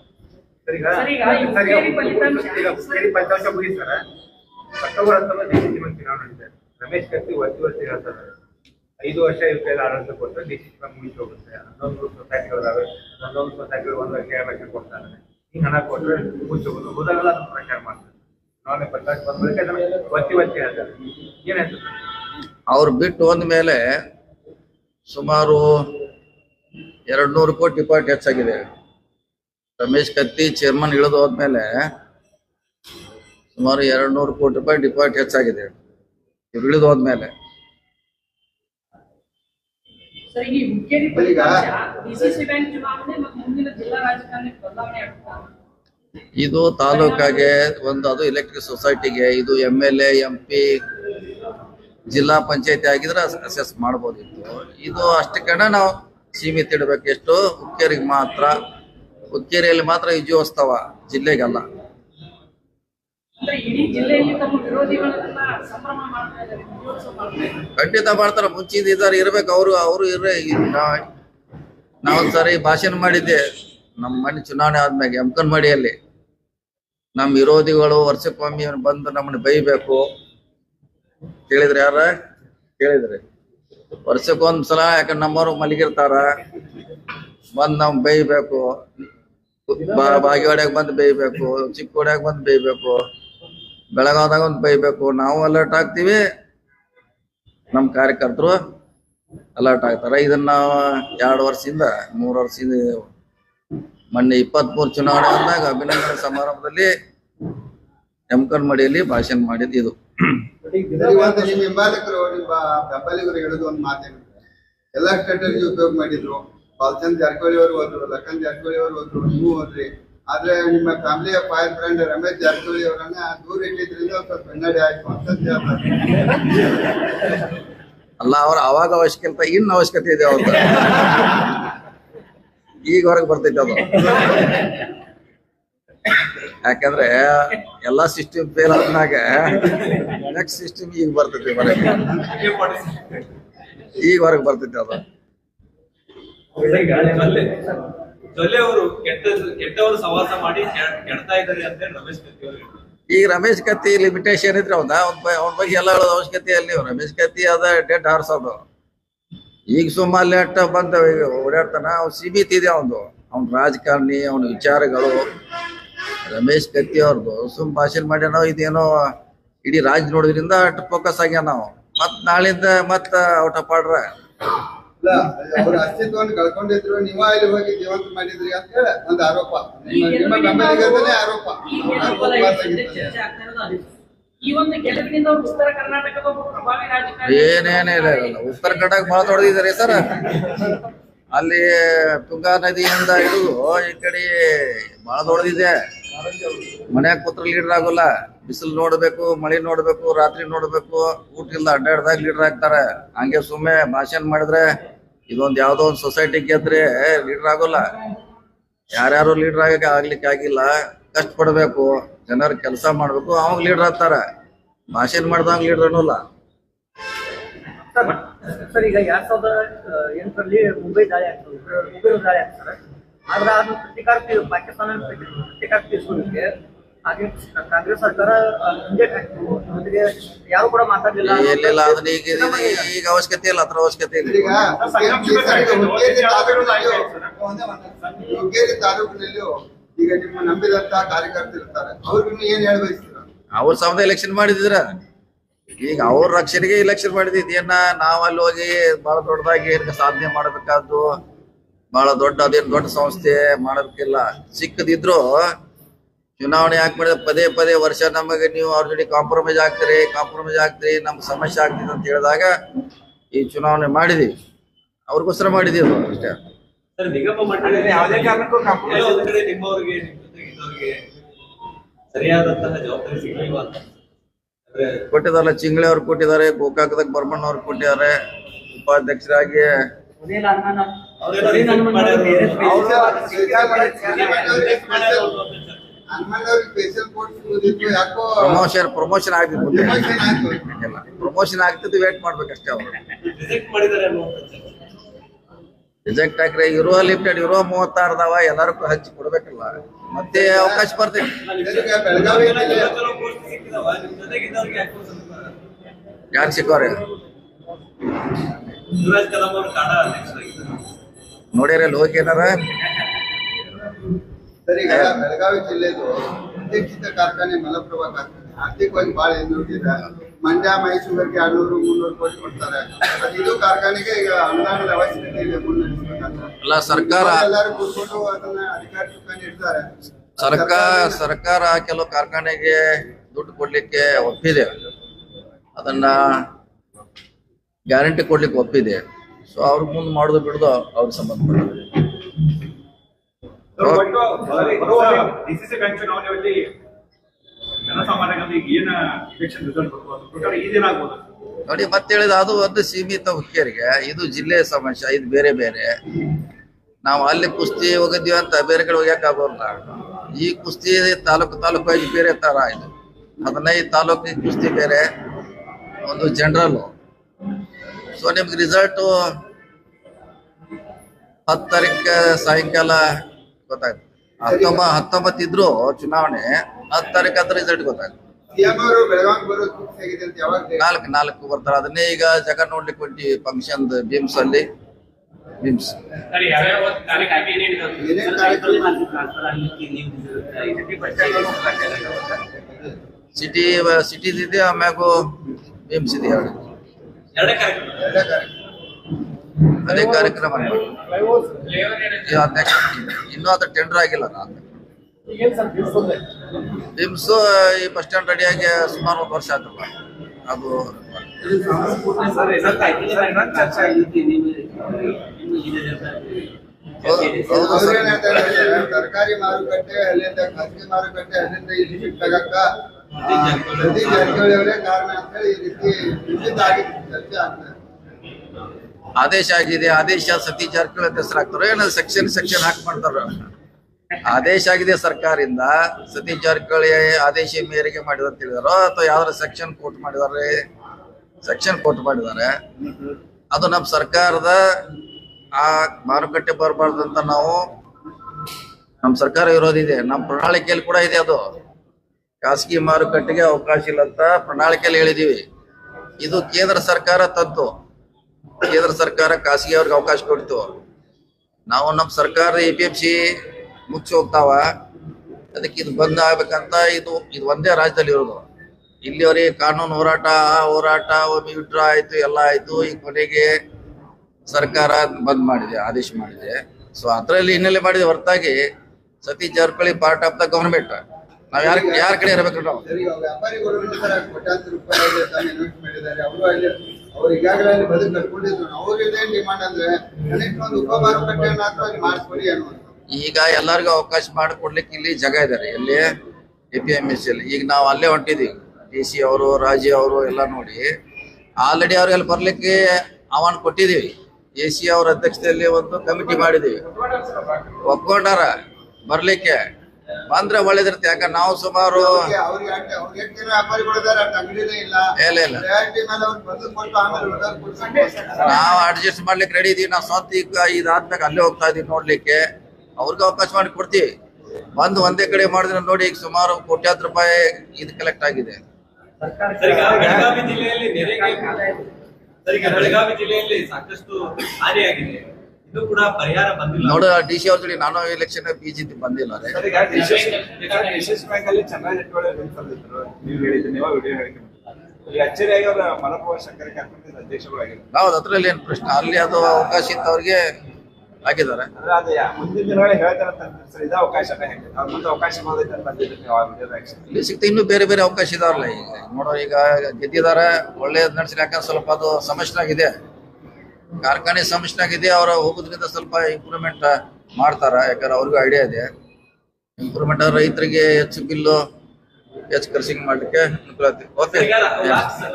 ಅಕ್ಟೋಬರ್ ಹತ್ತೊಂಬತ್ತು ಡಿಸಿಸಿ ಚುನಾವಣೆ ನಡೀತಾರೆ ರಮೇಶ್ ಕತ್ತಿ ಒತ್ತಿ ವರ್ಷ ಹೇಳ್ತಾರೆ. ಐದು ವರ್ಷ ಇವ್ರ ಕೈಲಿ ಆಡಳಿತ ಕೊಟ್ಟರೆ ಡಿಸಿಸಿ ಮುಗಿಸಿ ಹೋಗುತ್ತೆ ಹನ್ನೊಂದು ಸೊಸೈಟಿಗಳದಾವೆ ಹನ್ನೊಂದು ಸೊಸೈಟಿಗಳು ಒಂದು ಎರಡು ಲಕ್ಷ ಕೊಡ್ತಾರೆ. ಹಣ ಕೊಟ್ಟರೆ ಮುಚ್ಚಬಹುದು ಹೋದಾಗಲ್ಲ ಅದನ್ನ ಪ್ರಚಾರ ಮಾಡ್ತಾರೆ. ನಾನೇ ಪ್ರಚಾರ ಬಂದ ಬಳಿಕ ಒತ್ತಿ ಒತ್ತಿ ಹೇಳ್ತಾರೆ. ಏನಾಯ್ತು? ಅವ್ರು ಬಿಟ್ಟು ಹೋದ್ಮೇಲೆ ಸುಮಾರು ಎರಡ್ ನೂರು ಕೋಟಿ ಪಾಯಿಂಟ್ ಹೆಚ್ಚಾಗಿದೆ ರಮೇಶ್ ಕತ್ತಿ ಚೇರ್ಮನ್ ಇಳಿದು ಹೋದ್ಮೇಲೆ ಸುಮಾರು ಎರಡ್ ನೂರು ಕೋಟಿ ರೂಪಾಯಿ ಡಿಪಾರ್ಟ್ ಹೆಚ್ಚಾಗಿದೆ ಇವ್ರು ಇಳಿದು ಹೋದ್ಮೇಲೆ. ಸರ್ ಈ ಹುಕ್ಕೇರಿ ಈಗ- ಫಲಿತಾಂಶ ಡಿಸಿಸಿ ಬ್ಯಾಂಕ್ ಚುನಾವಣೆ ಮತ್ತು ಮುಂದಿನ ಜಿಲ್ಲಾ ರಾಜಕಾರಣಕ್ಕೆ ಬದಲಾವಣೆ ಆಗ್ತಾ ಇದು ತಾಲೂಕಾಗೆ ಒಂದು ಅದು ಎಲೆಕ್ಟ್ರಿಕ್ ಸೊಸೈಟಿಗೆ ಇದು M L A M P ಜಿಲ್ಲಾ ಪಂಚಾಯತಿ ಆಗಿದ್ರೆ ಅಸೆಸ್ ಮಾಡ್ಬೋದಿತ್ತು. ಇದು ಅಷ್ಟಕ್ಕನ ನಾವು ಸೀಮಿತ ಇಡಬೇಕು. ಎಷ್ಟು? ಹುಕ್ಕೇರಿಗೆ ಮಾತ್ರ. ಹುಕ್ಕೇರಿಯಲ್ಲಿ ಮಾತ್ರ ವಿಜಯೋತ್ಸವ ಜಿಲ್ಲೆಗಲ್ಲ ಅಂದ್ರೆ ಇಡೀ ಜಿಲ್ಲೆಯಲ್ಲಿ ತಮ್ಮ ವಿರೋಧಿಗಳನ್ನೆಲ್ಲ ಸಂಭ್ರಮ ಮಾಡ್ತಾ ಇದ್ದಾರೆ ವಿಜಯೋತ್ಸವ ಮಾಡ್ತಾ ಇದ್ದಾರೆ ಖಂಡಿತ ಮಾಡ್ತಾರ, ಮುಂಚಿಂದ ಇದ್ದಾರೆ ಇರ್ಬೇಕು, ಅವರು ಅವರು ಇರ್ರೆ. ನಾವೊಂದ್ಸರಿ ಭಾಷಣ ಮಾಡಿದ್ದೆ, ನಮ್ಮ ಮನೆ ಚುನಾವಣೆ ಆದ್ಮ್ಯಾಗ ಮಾಡಿಯಲ್ಲಿ ನಮ್ಮ ವಿರೋಧಿಗಳು ವರ್ಷಕ್ಕೊಮ್ಮೆ ಬಂದು ನಮ್ಮನ್ನ ಬೈಬೇಕು. ಕೇಳಿದ್ರಿ ಯಾರ? ಕೇಳಿದ್ರಿ. ವರ್ಷಕ್ಕೊಂದ್ಸಲ ಯಾಕಂದ್ರೆ ನಮ್ಮವರು ಮಲಗಿರ್ತಾರ, ಬಂದ್ ನಾವ್ ಬೈಬೇಕು. ಬಾ- ಬಂದು ಬೈಬೇಕು, ಚಿಕ್ಕೋಡ್ಯಾಗ ಬಂದು ಬೈಬೇಕು. ಬೆಳಗಾವ್ದಾಗ ಒಂದು ಬೈಬೇಕು ನಾವು ಅಲರ್ಟ್ ಆಗ್ತೀವಿ ನಮ್ಮ ಕಾರ್ಯಕರ್ತರು ಅಲರ್ಟ್ ಆಗ್ತಾರೆ. ಇದನ್ನ ನಾವು ಎರಡು ವರ್ಷದಿಂದ, ಮೂರು ವರ್ಷದಿಂದ ಮೊನ್ನೆ ಇಪ್ಪತ್ಮೂರು ಚುನಾವಣೆ ಅಂದಾಗ ಅಭಿನಂದನೆ ಸಮಾರಂಭದಲ್ಲಿ ಎಮ್ಕನ್ ಮಡಿಯಲ್ಲಿ ಭಾಷಣ ಮಾಡಿದ್ದು ಇದು. ಎಲ್ಲ ಬೆಂಬಲಿಗರು ಹೇಳೋದು ಒಂದು ಎಲ್ಲಾ ಸ್ಟ್ರಾಟಜಿ ಉಪಯೋಗ ಮಾಡಿದ್ರು. ಬಾಲಚಂದ್ ಜಾರಕಿಹೊಳಿ ಅವರು ಹೋದ್ರು ಲಕ್ಕನ್ ಜಾರಕಿಹೊಳಿ ಅವರು ಹೋದ್ರು, ನೀವು ಹೋದ್ರಿ. ಆದ್ರೆ ನಿಮ್ಮ ಫ್ಯಾಮಿಲಿಯ ಫೈರ್ ಫ್ರೆಂಡ್ ರಮೇಶ್ ಜಾರಕಿಹೊಳಿ ಅವರನ್ನ ದೂರ ಇಟ್ಟಿದ್ರಿಂದ ಸ್ವಲ್ಪ ಹಿನ್ನಡೆ ಆಯ್ತು ಅಂತ ಹೇಳ್ತಾರೆ ಅಲ್ಲ. ಅವ್ರ ಅವಾಗ ಅವಶ್ಯಕತೆ ಇನ್ನು ಅವಶ್ಯಕತೆ ಇದೆ ಅವ್ರ ಈಗ ಹೊರಗೆ ಬರ್ತೈತೆ ಅದು. ಯಾಕಂದ್ರೆ ಎಲ್ಲಾ ಸಿಸ್ಟಮ್ ಫೇಲ್ ಆದ್ಮ್ಯಾಗ ನೆಕ್ಸ್ಟ್ ಸಿಸ್ಟಮ್ ಈಗ ಬರ್ತೈತಿ ಹೊರಗೆ ಈಗ ಹೊರಗೆ ಬರ್ತೈತೆ ಅದು. ಜೊಲ್ಲೆ ಅವರು ಕೆಟ್ಟ ಕೆಟ್ಟವರು ಸವಾಸ ಮಾಡಿ ಕೆಡ್- ಕೆಡ್ತಾ ಇದ್ದಾರೆ ಅಂತ ರಮೇಶ್ ಕತ್ತಿ. ಈಗ ರಮೇಶ್ ಕತ್ತಿ ಲಿಮಿಟೇಷನ್ ಇದ್ರೆ ಅವನ, ಅವ್ನ ಬಗ್ಗೆ ಎಲ್ಲ ಹೇಳೋದು ಅವಶ್ಯಕತೆ ಅಲ್ಲಿ ರಮೇಶ್ ಕತ್ತಿ ಅದ ಡೆಡ್ ಹಾರ್ಸೋದು ಈಗ ಸುಮ್ಮನೆ ಲೆಟ್ ಬಂದ ಓಡಾಡ್ತಾನ, ಅವ್ನು ಸೀಮಿತ ಇದೆ ಅವನು ಅವ್ನ ರಾಜಕಾರಣಿ, ಅವನ ವಿಚಾರಗಳು. ರಮೇಶ್ ಕತ್ತಿ ಅವ್ರದ್ದು ಸುಮ್ ಭಾಷಣ ಮಾಡ್ಯಾನೋ, ಇದೇನೋ, ಇಡೀ ರಾಜ್ ನೋಡಿದ್ರಿಂದ ಅಷ್ಟು ಫೋಕಸ್ ಆಗ್ಯಾನ ನಾವು ಮತ್ ನಾಳಿಂದ ಮತ್ತ ಔಟ್ ಆಫ್ ಅವ್ರ ಅಸ್ತಿತ್ವವನ್ನು ಕಳ್ಕೊಂಡಿದ್ರು ನೀವ ಇಲ್ಲಿ ಹೋಗಿ ಜೀವಂತ ಮಾಡಿದ್ರಿ ಅಂತ ಹೇಳಿ ಒಂದು ಆರೋಪ. ನಿಮ್ಮ ನಿಮ್ಮ ಬೆಂಬಲಿಗರದೇ ಆರೋಪ. ಗೆಲುವಿನಿಂದ ಉತ್ತರ ಕರ್ನಾಟಕ ಪ್ರಭಾವಿ ರಾಜಕಾರಣಿ. ಏನೇನೇ ಇಲ್ಲ ಇಲ್ಲ ಉತ್ತರ ಬಹಳ ತೊಡೆದಿದ್ದಾರೆ ಸರ್. ಅಲ್ಲಿ ತುಂಗಾ ನದಿಯಿಂದ ಇದು ಈ ಕಡೆ ಬಹಳ ದೊಡ್ಡದಿದೆ. ಮನ್ಯಾಗ ಕೂತ್ರ ಲೀಡರ್ ಆಗೋಲ್ಲ. ಬಿಸಿಲು ನೋಡ್ಬೇಕು ಮಳೆ ನೋಡ್ಬೇಕು ರಾತ್ರಿ ನೋಡ್ಬೇಕು. ಊಟ ಇಲ್ಲ ಅಡ್ಡಾಡ್ದಾಗ ಲೀಡರ್ ಆಗ್ತಾರೆ. ಹಂಗೆ ಸುಮ್ಮನೆ ಭಾಷಣ ಮಾಡಿದ್ರೆ ಇದೊಂದ್ ಯಾವುದೋ ಒಂದು ಸೊಸೈಟಿ ಗೆದ್ರೆ ಲೀಡರ್ ಆಗೋಲ್ಲ. ಯಾರ್ಯಾರು ಲೀಡರ್ ಆಗಕ್ಕೆ ಆಗ್ಲಿಕ್ಕೆ ಆಗಿಲ್ಲ ಕಷ್ಟ ಪಡಬೇಕು ಜನರ ಕೆಲಸ ಮಾಡ್ಬೇಕು, ಅವಾಗ ಲೀಡರ್ ಆಗ್ತಾರ. ಭಾಷಣ ಮಾಡ್ದಂಗ ಲೀಡರ್ ಅನ್ನೋಲ್ಲ. ಸರ್, ಈಗ ಎರಡ್ ಸಾವಿರದ ಎಂಟರಲ್ಲಿ ಮುಂಬೈ ದಾಳಿ ಆಗ್ತದೆ ಮುಂಬೈ ದಾಳಿ ಆಗ್ತಾರೆ. ಆದ್ರೆ ಅದನ್ನ ಪ್ರತಿಕಾರ ಪಾಕಿಸ್ತಾನ ಪ್ರತಿ- ಪ್ರತಿಕಾರ ತೀರ್ಸೋದಕ್ಕೆ ಹಾಗೆ ಕಾಂಗ್ರೆಸ್ ಸರ್ಕಾರ ಆ, ಹಿಂದೇಟ್ ಜೊತೆಗೆ ಯಾರು ಕೂಡ ಮಾತಾಡ್ಲಿಲ್ಲ. ಇಲ್ಲ ಅದನ್ನ ಈಗ ಅವಶ್ಯಕತೆ ಇಲ್ಲ ಅದ್ರ ಅವಶ್ಯಕತೆ ಇಲ್ಲ. ಈಗ ಹುಕ್ಕೇರಿ ಈಗ ನಿಮ್ಮ ನಂಬಿದಂತ ಕಾರ್ಯಕರ್ತರು ಇರ್ತಾರೆ. ಅವ್ರಿಗೂ ಏನ್ ಹೇಳ ಬಯಸ್ತೀರ ಅವ್ರ ಸಮದ ಎಲೆಕ್ಷನ್ ಮಾಡಿದ್ರ ಈಗ ಅವ್ರ ರಕ್ಷಣೆಗೆ ಎಲೆಕ್ಷನ್ ಮಾಡಿದ್ ಏನ ನಾವ್ ಅಲ್ಲಿ ಹೋಗಿ ಬಹಳ ದೊಡ್ಡದಾಗಿ ಏನ್ ಸಾಧನೆ ಮಾಡಬೇಕಾದ್ದು ಬಹಳ ದೊಡ್ಡ ಅದೇನ್ ದೊಡ್ಡ ಸಂಸ್ಥೆ ಮಾಡೋದಕ್ಕಿಲ್ಲ ಸಿಕ್ಕದಿದ್ರು ಚುನಾವಣೆ ಯಾಕೆ ಮಾಡಿದ್ರೆ ಪದೇ ಪದೇ ವರ್ಷ ನಮಗೆ ನೀವು ಅವ್ರ ಜೊತೆ ಕಾಂಪ್ರಮೈಸ್ ಆಗ್ತೀರಿ ಕಾಂಪ್ರಮೈಸ್ ಆಗ್ತೀರಿ ನಮ್ಗೆ ಸಮಸ್ಯೆ ಆಗ್ತಿದೆ ಅಂತ ಹೇಳಿದಾಗ ಈ ಚುನಾವಣೆ ಮಾಡಿದೀವಿ. ಅವ್ರಿಗೋಸ್ಕರ ಮಾಡಿದೀವಿ ಅದು ಅಷ್ಟೇ ಕೊಟ್ಟಿದಾರಲ್ಲ ಚಿಂಗ್ಳೆ ಅವ್ರು ಕೊಟ್ಟಿದ್ದಾರೆ ಗೋಕಾಕದಾಗ ಬರ್ಮಣ್ಣ ಅವ್ರು ಕೊಟ್ಟಿದ್ದಾರೆ ಉಪಾಧ್ಯಕ್ಷರಾಗಿ ಪ್ರಮೋಷನ್ ಪ್ರಮೋಷನ್ ಆಗ್ತಿತ್ತು ಪ್ರಮೋಷನ್ ಆಗ್ತದೆ ವೇಟ್ ಮಾಡ್ಬೇಕಷ್ಟೇ ಅವ್ರು. ರಿಜೆಕ್ಟ್ ಹಾಕ್ರೆ ಇರೋ ಲಿಮಿಟೆಡ್ ಇರೋ ಮೂವತ್ತಾರು ಅದಾವ ಎಲ್ಲರಿಗೂ ಹಚ್ಚಿ ಕೊಡ್ಬೇಕಲ್ಲ. ಮತ್ತೆ ಅವಕಾಶ ಬರ್ತೈತಿ ಸ್ವಲ್ಪ ಯಾರು ಸಿಕ್ಕವ್ರೆ ನೋಡ್ಯಾರ ಅಲ್ಲಿ ಹೋಗಿ ಏನಾರ ಸರ್ ಈಗ ಬೆಳಗಾವಿ ಜಿಲ್ಲೆದು ಅಧ್ಯಕ್ಷಿತ ಕಾರ್ಖಾನೆ ಮಲಪ್ರಭಾ ಕಾರ್ಖಾನೆ. ಆರ್ಥಿಕವಾಗಿ ಬಹಳ ಹಿಂದುಳಿದಿದೆ. ಮಂಡ್ಯ ಮೈಸೂರಿಗೆ ಆರ್ನೂರು ಮುನ್ನೂರು ಕೋಟಿ ಕೊಡ್ತಾರೆ. ಇದು ಕಾರ್ಖಾನೆಗೆ ಈಗ ಅನುದಾನದ ಅವಶ್ಯಕತೆ ಇದೆ ಮುನ್ನಡೆಸಬೇಕಾದ್ರೆ. ಎಲ್ಲ ಸರ್ಕಾರ ಎಲ್ಲರೂ ಕೂತ್ಕೊಂಡು ಅದನ್ನ ಅಧಿಕಾರಿ ಚುಕ್ಕಾಣಿ ಇಡ್ತಾರೆ. ಸರ್ಕಾರ ಸರ್ಕಾರ ಕೆಲವು ಕಾರ್ಖಾನೆಗೆ ದುಡ್ಡು ಕೊಡ್ಲಿಕ್ಕೆ ಒಪ್ಪಿದೆ. ಅದನ್ನ ಗ್ಯಾರಂಟಿ ಕೊಡ್ಲಿಕ್ಕೆ ಒಪ್ಪಿದೆ. ಸೊ ಅವ್ರಿಗೆ ಮುಂದೆ ಮಾಡೋದು ಬಿಡೋದು ಅವ್ರಿಗೆ ಸಂಬಂಧಪಟ್ಟಿದೆ ಡಿಸಿಸಿ ಬ್ಯಾಂಕ್ ಚುನಾವಣೆಯಲ್ಲಿ ಜನಸಾಮಾನ್ಯರಲ್ಲಿ ಏನ ಇಲೆಕ್ಷನ್ ರಿಸಲ್ಟ್ ಬರ್ಬೋದು? ಪ್ರಕಾರ ಇದೇನಾಗ್ಬೋದು ನೋಡಿ ಮತ್ತೆ ಹೇಳಿದ ಅದು ಒಂದು ಸೀಮಿತ ಹುಕ್ಕೇರಿಗೆ ಇದು ಜಿಲ್ಲೆಯ ಸಮಸ್ಯೆ ಇದು ಬೇರೆ ಬೇರೆ. ನಾವು ಅಲ್ಲಿ ಕುಸ್ತಿ ಹೋಗಿದ್ವಿ ಅಂತ ಬೇರೆ ಕಡೆ ಹೋಗ್ಯಾಕ ಆಗೋಲ್ಲ. ಈ ಕುಸ್ತಿ ತಾಲೂಕು ತಾಲೂಕು ಆಗಿ ಬೇರೆ ತರ ಇದು. ಹದಿನೈದು ತಾಲೂಕಿನ ಕುಸ್ತಿ ಬೇರೆ ಒಂದು ಜನರಲ್ ಸೊ ನಿಮ್ಗೆ ರಿಸಲ್ಟು ಹತ್ತು ತಾರೀಕು ಸಾಯಂಕಾಲ ಗೊತ್ತಾಗ್ತದೆ. ಹತ್ತೊಂಬ ಹತ್ತೊಂಬತ್ತು ಇದ್ರು ಚುನಾವಣೆ ಹತ್ತು ತಾರೀಕು ಹತ್ತು ರಿಸಲ್ಟ್ ಗೊತ್ತಾಗ್ತದೆ ಸಿಎಂ ಬೆಳಗಾವಿ ಬರೋದು ಫಿಕ್ಸ್ ಅಂತ ಯಾವಾಗ ನಾಲ್ಕು ನಾಲ್ಕು ಬರ್ತಾರೆ ಅದನ್ನೇ ಈಗ ಜಗ ನೋಡ್ಲಿಕ್ಕೆ ಹೊಂಟಿ ಫಂಕ್ಷನ್ ಬಿಮ್ಸ್ ಅಲ್ಲಿ. ಬಿಮ್ಸ್ ಸಿಟಿ ಸಿಟಿ ಸಿಟೀಸ್ ಇದೆ? ಆಮ್ಯಾಗು ಬಿಮ್ಸ್ ಇದೆ. ಎರಡು ಎರಡೇ ಕಾರ್ಯಕ್ರಮ ಎರಡೇ ಕಾರ್ಯಕ್ರಮ ಅದೇ ಕಾರ್ಯಕ್ರಮ ಮಾಡ್ಬೇಕು. ಫ್ಲೈಓವರ್ಸ್ ಇದು ಅಧ್ಯಕ್ಷ ಇನ್ನೂ ಅದು ಟೆಂಡರ್ ಆಗಿಲ್ಲ ನಾನು. ಈಗೇನ್ ಸರ್ ಬಿಡಿಸೋದ್ರೆ ಬಿಮ್ಸ್ ಈ ಬಸ್ ಸ್ಟ್ಯಾಂಡ್ ರೆಡಿಯಾಗಿ ಸುಮಾರು ಒಂದು ವರ್ಷ ಆಯ್ತಲ್ಲ ಅದು ಹೌದು. ಹೌದು ಅವ್ರು ಸರ್ ಏನ್ ಹೇಳ್ತಾರೆ ಅಂದ್ರೆ, ಸರ್ಕಾರಿ ಮಾರುಕಟ್ಟೆ ಅಲ್ಲಿಂದ ಖಾಸಗಿ ಮಾರುಕಟ್ಟೆ ಅಲ್ಲಿಂದ ಇಲ್ಲಿ ಶಿಫ್ಟ್ ಆಗಕ್ಕ ಆ, ಸತೀಶ್ ಜಾರಕಿಹೊಳಿ ಅವರೇ ಕಾರಣ ಅಂತ ಹೇಳಿ ಈ ರೀತಿ ವಿಚಿತ್ರ ಆಗಿತ್ತು ಚರ್ಚೆ ಆಗ್ತದೆ ಆದೇಶ ಆಗಿದೆ, ಆದೇಶ ಸತಿ ಜಾರಕಿಹೊಳಿ ಹೆಸರಾಗ್ತಾರೋ ಏನೋ ಸೆಕ್ಷನ್ ಸೆಕ್ಷನ್ ಹಾಕಿ ಮಾಡ್ತಾರ? ಆದೇಶ ಆಗಿದೆ ಸರ್ಕಾರದಿಂದ ಸತಿ ಜಾರಕಿಹೊಳಿ ಆದೇಶ ಮೇರೆಗೆ ಮಾಡಿದ ಅಂತ ಹೇಳಿದಾರೋ? ಅಥವಾ ಯಾವ್ದಾರ ಸೆಕ್ಷನ್ ಕೋಟ್ ಮಾಡಿದಾರೆ? ಸೆಕ್ಷನ್ ಕೋಟ್ ಮಾಡಿದ್ದಾರೆ ಅದು ನಮ್ಮ ಸರ್ಕಾರದ ಆ ಮಾರುಕಟ್ಟೆ ಬರಬಾರ್ದಂತ ನಾವು ನಮ್ಮ ಸರ್ಕಾರ ಇರೋದಿದೆ ನಮ್ಮ ಪ್ರಣಾಳಿಕೆಯಲ್ಲಿ ಕೂಡ ಇದೆ ಅದು. ಖಾಸಗಿ ಮಾರುಕಟ್ಟೆಗೆ ಅವಕಾಶ ಇಲ್ಲ ಅಂತ ಪ್ರಣಾಳಿಕೆಯಲ್ಲಿ ಹೇಳಿದೀವಿ. ಇದು ಕೇಂದ್ರ ಸರ್ಕಾರ ತಂತು. ಕೇಂದ್ರ ಸರ್ಕಾರ ಖಾಸಗಿ ಅವ್ರಿಗೆ ಅವಕಾಶ ಕೊಡ್ತು. ನಾವು ನಮ್ಮ ಸರ್ಕಾರ ಎ ಪಿ ಎಂ ಸಿ ಮುಚ್ಚಿ ಹೋಗ್ತಾವ. ಅದಕ್ಕೆ ಇದು ಬಂದ್ ಆಗ್ಬೇಕಂತ ಇದು ಇದು ಒಂದೇ ರಾಜ್ಯದಲ್ಲಿ ಇರೋದು. ಇಲ್ಲಿವರೆಗೆ ಕಾನೂನು ಹೋರಾಟ ಹೋರಾಟ, ಒಮ್ಮೆ ವಿಡ್ರಾ ಆಯ್ತು, ಎಲ್ಲ ಆಯ್ತು, ಈ ಕೊನೆಗೆ ಸರ್ಕಾರ ಬಂದ್ ಮಾಡಿದೆ, ಆದೇಶ ಮಾಡಿದೆ. ಸೊ ಅದರಲ್ಲಿ ಹಿನ್ನೆಲೆ ಮಾಡಿದೆ ಹೊರತಾಗಿ Satish Jarkiholi part of the government ನಾವ್ ಯಾರ ಯಾರ ಕಡೆ ಇರಬೇಕು ನಾವು? ಅವರು ಈಗಾಗಲೇ ಅಲ್ಲಿ ಬದುಕು ಕಟ್ಕೊಂಡಿದ್ರು ಅವ್ರ ಇದೇನ್ ಡಿಮಾಂಡ್ ಅಂದ್ರೆ, ಕನಿಷ್ಠ ಒಂದು ಉಪ ಮಾರುಕಟ್ಟೆಯನ್ನಾದ್ರೂ ಅಲ್ಲಿ ಮಾಡಿಸ್ಕೊಡಿ ಅನ್ನೋದು ಈಗ ಎಲ್ಲರಿಗೂ ಅವಕಾಶ ಮಾಡಿಕೊಡ್ಲಿಕ್ಕೆ ಇಲ್ಲಿ ಜಾಗ ಇದ್ದಾರೆ ಇಲ್ಲಿ ಎ ಪಿ ಎಂ ಎಸ್ ಅಲ್ಲಿ. ಈಗ ನಾವು ಅಲ್ಲೇ ಹೊಂಟಿದೀವಿ. ಡಿ ಸಿ ಅವರು, ರಾಜಿ ಅವರು ಎಲ್ಲ ನೋಡಿ. ಆಲ್ರೆಡಿ ಅವ್ರಿಗೆ ಬರ್ಲಿಕ್ಕೆ ಆಹ್ವಾನ ಕೊಟ್ಟಿದೀವಿ. ಎ ಸಿ ಅವ್ರ ಅಧ್ಯಕ್ಷತೆಯಲ್ಲಿ ಒಂದು ಕಮಿಟಿ ಮಾಡಿದೀವಿ. ಒಪ್ಕೊಂಡಾರ ಬರ್ಲಿಕ್ಕೆ. ಬಂದ್ರೆ ಒಳ್ಳೇದಿರುತ್ತೆ ಯಾಕಂದ್ರೆ ನಾವು ಸುಮಾರು ಇಲ್ಲ. ನಾವು ಅಡ್ಜಸ್ಟ್ ಮಾಡ್ಲಿಕ್ಕೆ ರೆಡಿ ಇದೀವಿ. ನಾವು ಸ್ವಂತ ಈಗ ಇದಾದ್ಮೇಲೆ ಅಲ್ಲೇ ಹೋಗ್ತಾ ಇದೀವಿ ನೋಡ್ಲಿಕ್ಕೆ. ಅವ್ರಿಗೆ ಅವಕಾಶ ಮಾಡಿ ಕೊಡ್ತೀವಿ ಬಂದು ಒಂದೇ ಕಡೆ ಮಾಡಿದ್ರೆ ನೋಡಿ ಈಗ ಸುಮಾರು ಕೋಟ್ಯಾತ್ ರೂಪಾಯಿ ಇದು ಕಲೆಕ್ಟ್ ಆಗಿದೆ. ಬೆಳಗಾವಿ ಜಿಲ್ಲೆಯಲ್ಲಿ ನೆರೆಗೆ ಸರ್, ಬೆಳಗಾವಿ ಜಿಲ್ಲೆಯಲ್ಲಿ ಸಾಕಷ್ಟು ಹಾನಿಯಾಗಿದೆ. ಕೂಡ ಪರಿಹಾರ ಬಂದಿಲ್ಲ. ನೋಡು ಡಿ ಸಿ ಅವ್ರ ಜೊತೆ ನಾನು ಎಲೆಕ್ಷನ್ ಬಿಜೆಪಿ ಬಂದಿಲ್ಲ ಯಶಸ್ ಬ್ಯಾಂಕ್ ಅಲ್ಲಿ ಚೆನ್ನಾಗಿ ನೀವು ವಿಡಿಯೋ ಹೇಳಿದ್ರು ಹೌದು ಅದ್ರಲ್ಲಿ ಏನ್ ಪ್ರಶ್ನೆ? ಅಲ್ಲಿ ಅದು ಅವಕಾಶ ಇತ್ತು ಅವ್ರಿಗೆ ಹಾಕಿದ್ದಾರೆ ಇಲ್ಲಿ ಸಿಗ್ತಾ ಇನ್ನೂ ಬೇರೆ ಬೇರೆ ಅವಕಾಶ ಇದಾವಲ್ಲ ಈಗ. ನೋಡೋ ಈಗ ಗೆದ್ದಿದ್ದಾರೆ ಒಳ್ಳೇದ್ ನಡೆಸಿ ಯಾಕಂದ್ರೆ ಸ್ವಲ್ಪ ಅದು ಸಮಸ್ಯೆನಾಗಿದೆ ಕಾರ್ಖಾನೆ ಸಮಸ್ಯೆನಾಗಿದೆ ಅವ್ರ ಹೋಗೋದ್ರಿಂದ ಸ್ವಲ್ಪ ಇಂಪ್ರೂವ್ಮೆಂಟ್ ಮಾಡ್ತಾರ. ಯಾಕಂದ್ರೆ ಅವ್ರಿಗೂ ಐಡಿಯಾ ಇದೆ. ಇಂಪ್ರೂವ್ಮೆಂಟ್ ರೈತರಿಗೆ ಹೆಚ್ಚು ಬಿಲ್ಲು ಹೆಚ್ಚು ಖರ್ಚಿಂಗ್ ಮಾಡ್ಲಿಕ್ಕೆ ಅನುಕೂಲ ಆಗ್ತದೆ. ಓಕೆ.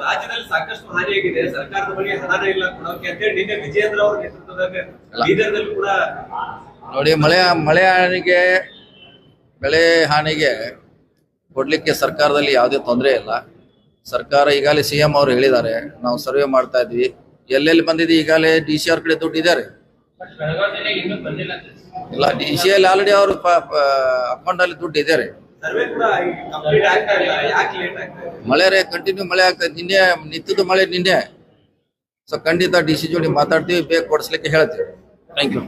ರಾಜ್ಯದಲ್ಲಿ ಸಾಕಷ್ಟು ಹಾನಿಯಾಗಿದೆ ಸರ್ಕಾರದ ಬಳಿ ಹಣನೇ ಇಲ್ಲ ಕೊಡೋಕೆ ಅಂತೇಳಿ ನಿನ್ನೆ ವಿಜಯೇಂದ್ರ ಅವರ ನೇತೃತ್ವದಲ್ಲಿ ಬೀದರ್ದಲ್ಲಿ ಕೂಡ ನೋಡಿ ಮಳೆ ಮಳೆ ಹಾನಿಗೆ ಬೆಳೆ ಹಾನಿಗೆ ಕೊಡ್ಲಿಕ್ಕೆ ಸರ್ಕಾರದಲ್ಲಿ ಯಾವುದೇ ತೊಂದರೆ ಇಲ್ಲ. ಸರ್ಕಾರ ಈಗಾಗಲೇ ಸಿ ಎಂ ಅವರು ಹೇಳಿದ್ದಾರೆ ನಾವು ಸರ್ವೆ ಮಾಡ್ತಾ ಇದ್ವಿ ಎಲ್ಲೆಲ್ಲಿ ಬಂದಿದೆ ಈಗಾಗಲೇ ಡಿ ಸಿ ಅವ್ರ ಕಡೆ ದುಡ್ಡು ಇದ್ದಾರೆ ಇಲ್ಲ ಡಿ ಸಿ ಅಲ್ಲಿ ಆಲ್ರೆಡಿ ಅವರು ಅಕೌಂಟ್ ಅಲ್ಲಿ ದುಡ್ಡು ಇದ್ದಾರೆ ಸರ್ವೆ ಕೂಡ ಕಂಪ್ಲೀಟ್ ಆಗ್ತಾ ಯಾಕೆ ಲೇಟ್ ಆಗ್ತಾ ಮಳೆ ರೇ ಕಂಟಿನ್ಯೂ ಮಳೆ ಆಗ್ತದೆ ನಿನ್ನೆ ನಿಂತಿದ್ದು ಮಳೆ ನಿನ್ನೆ. ಸೊ ಖಂಡಿತ ಡಿ ಸಿ ಜೋಡಿ ಮಾತಾಡ್ತೀವಿ ಬೇಗ ಕೊಡಿಸ್ಲಿಕ್ಕೆ ಹೇಳ್ತೀವಿ. Thank you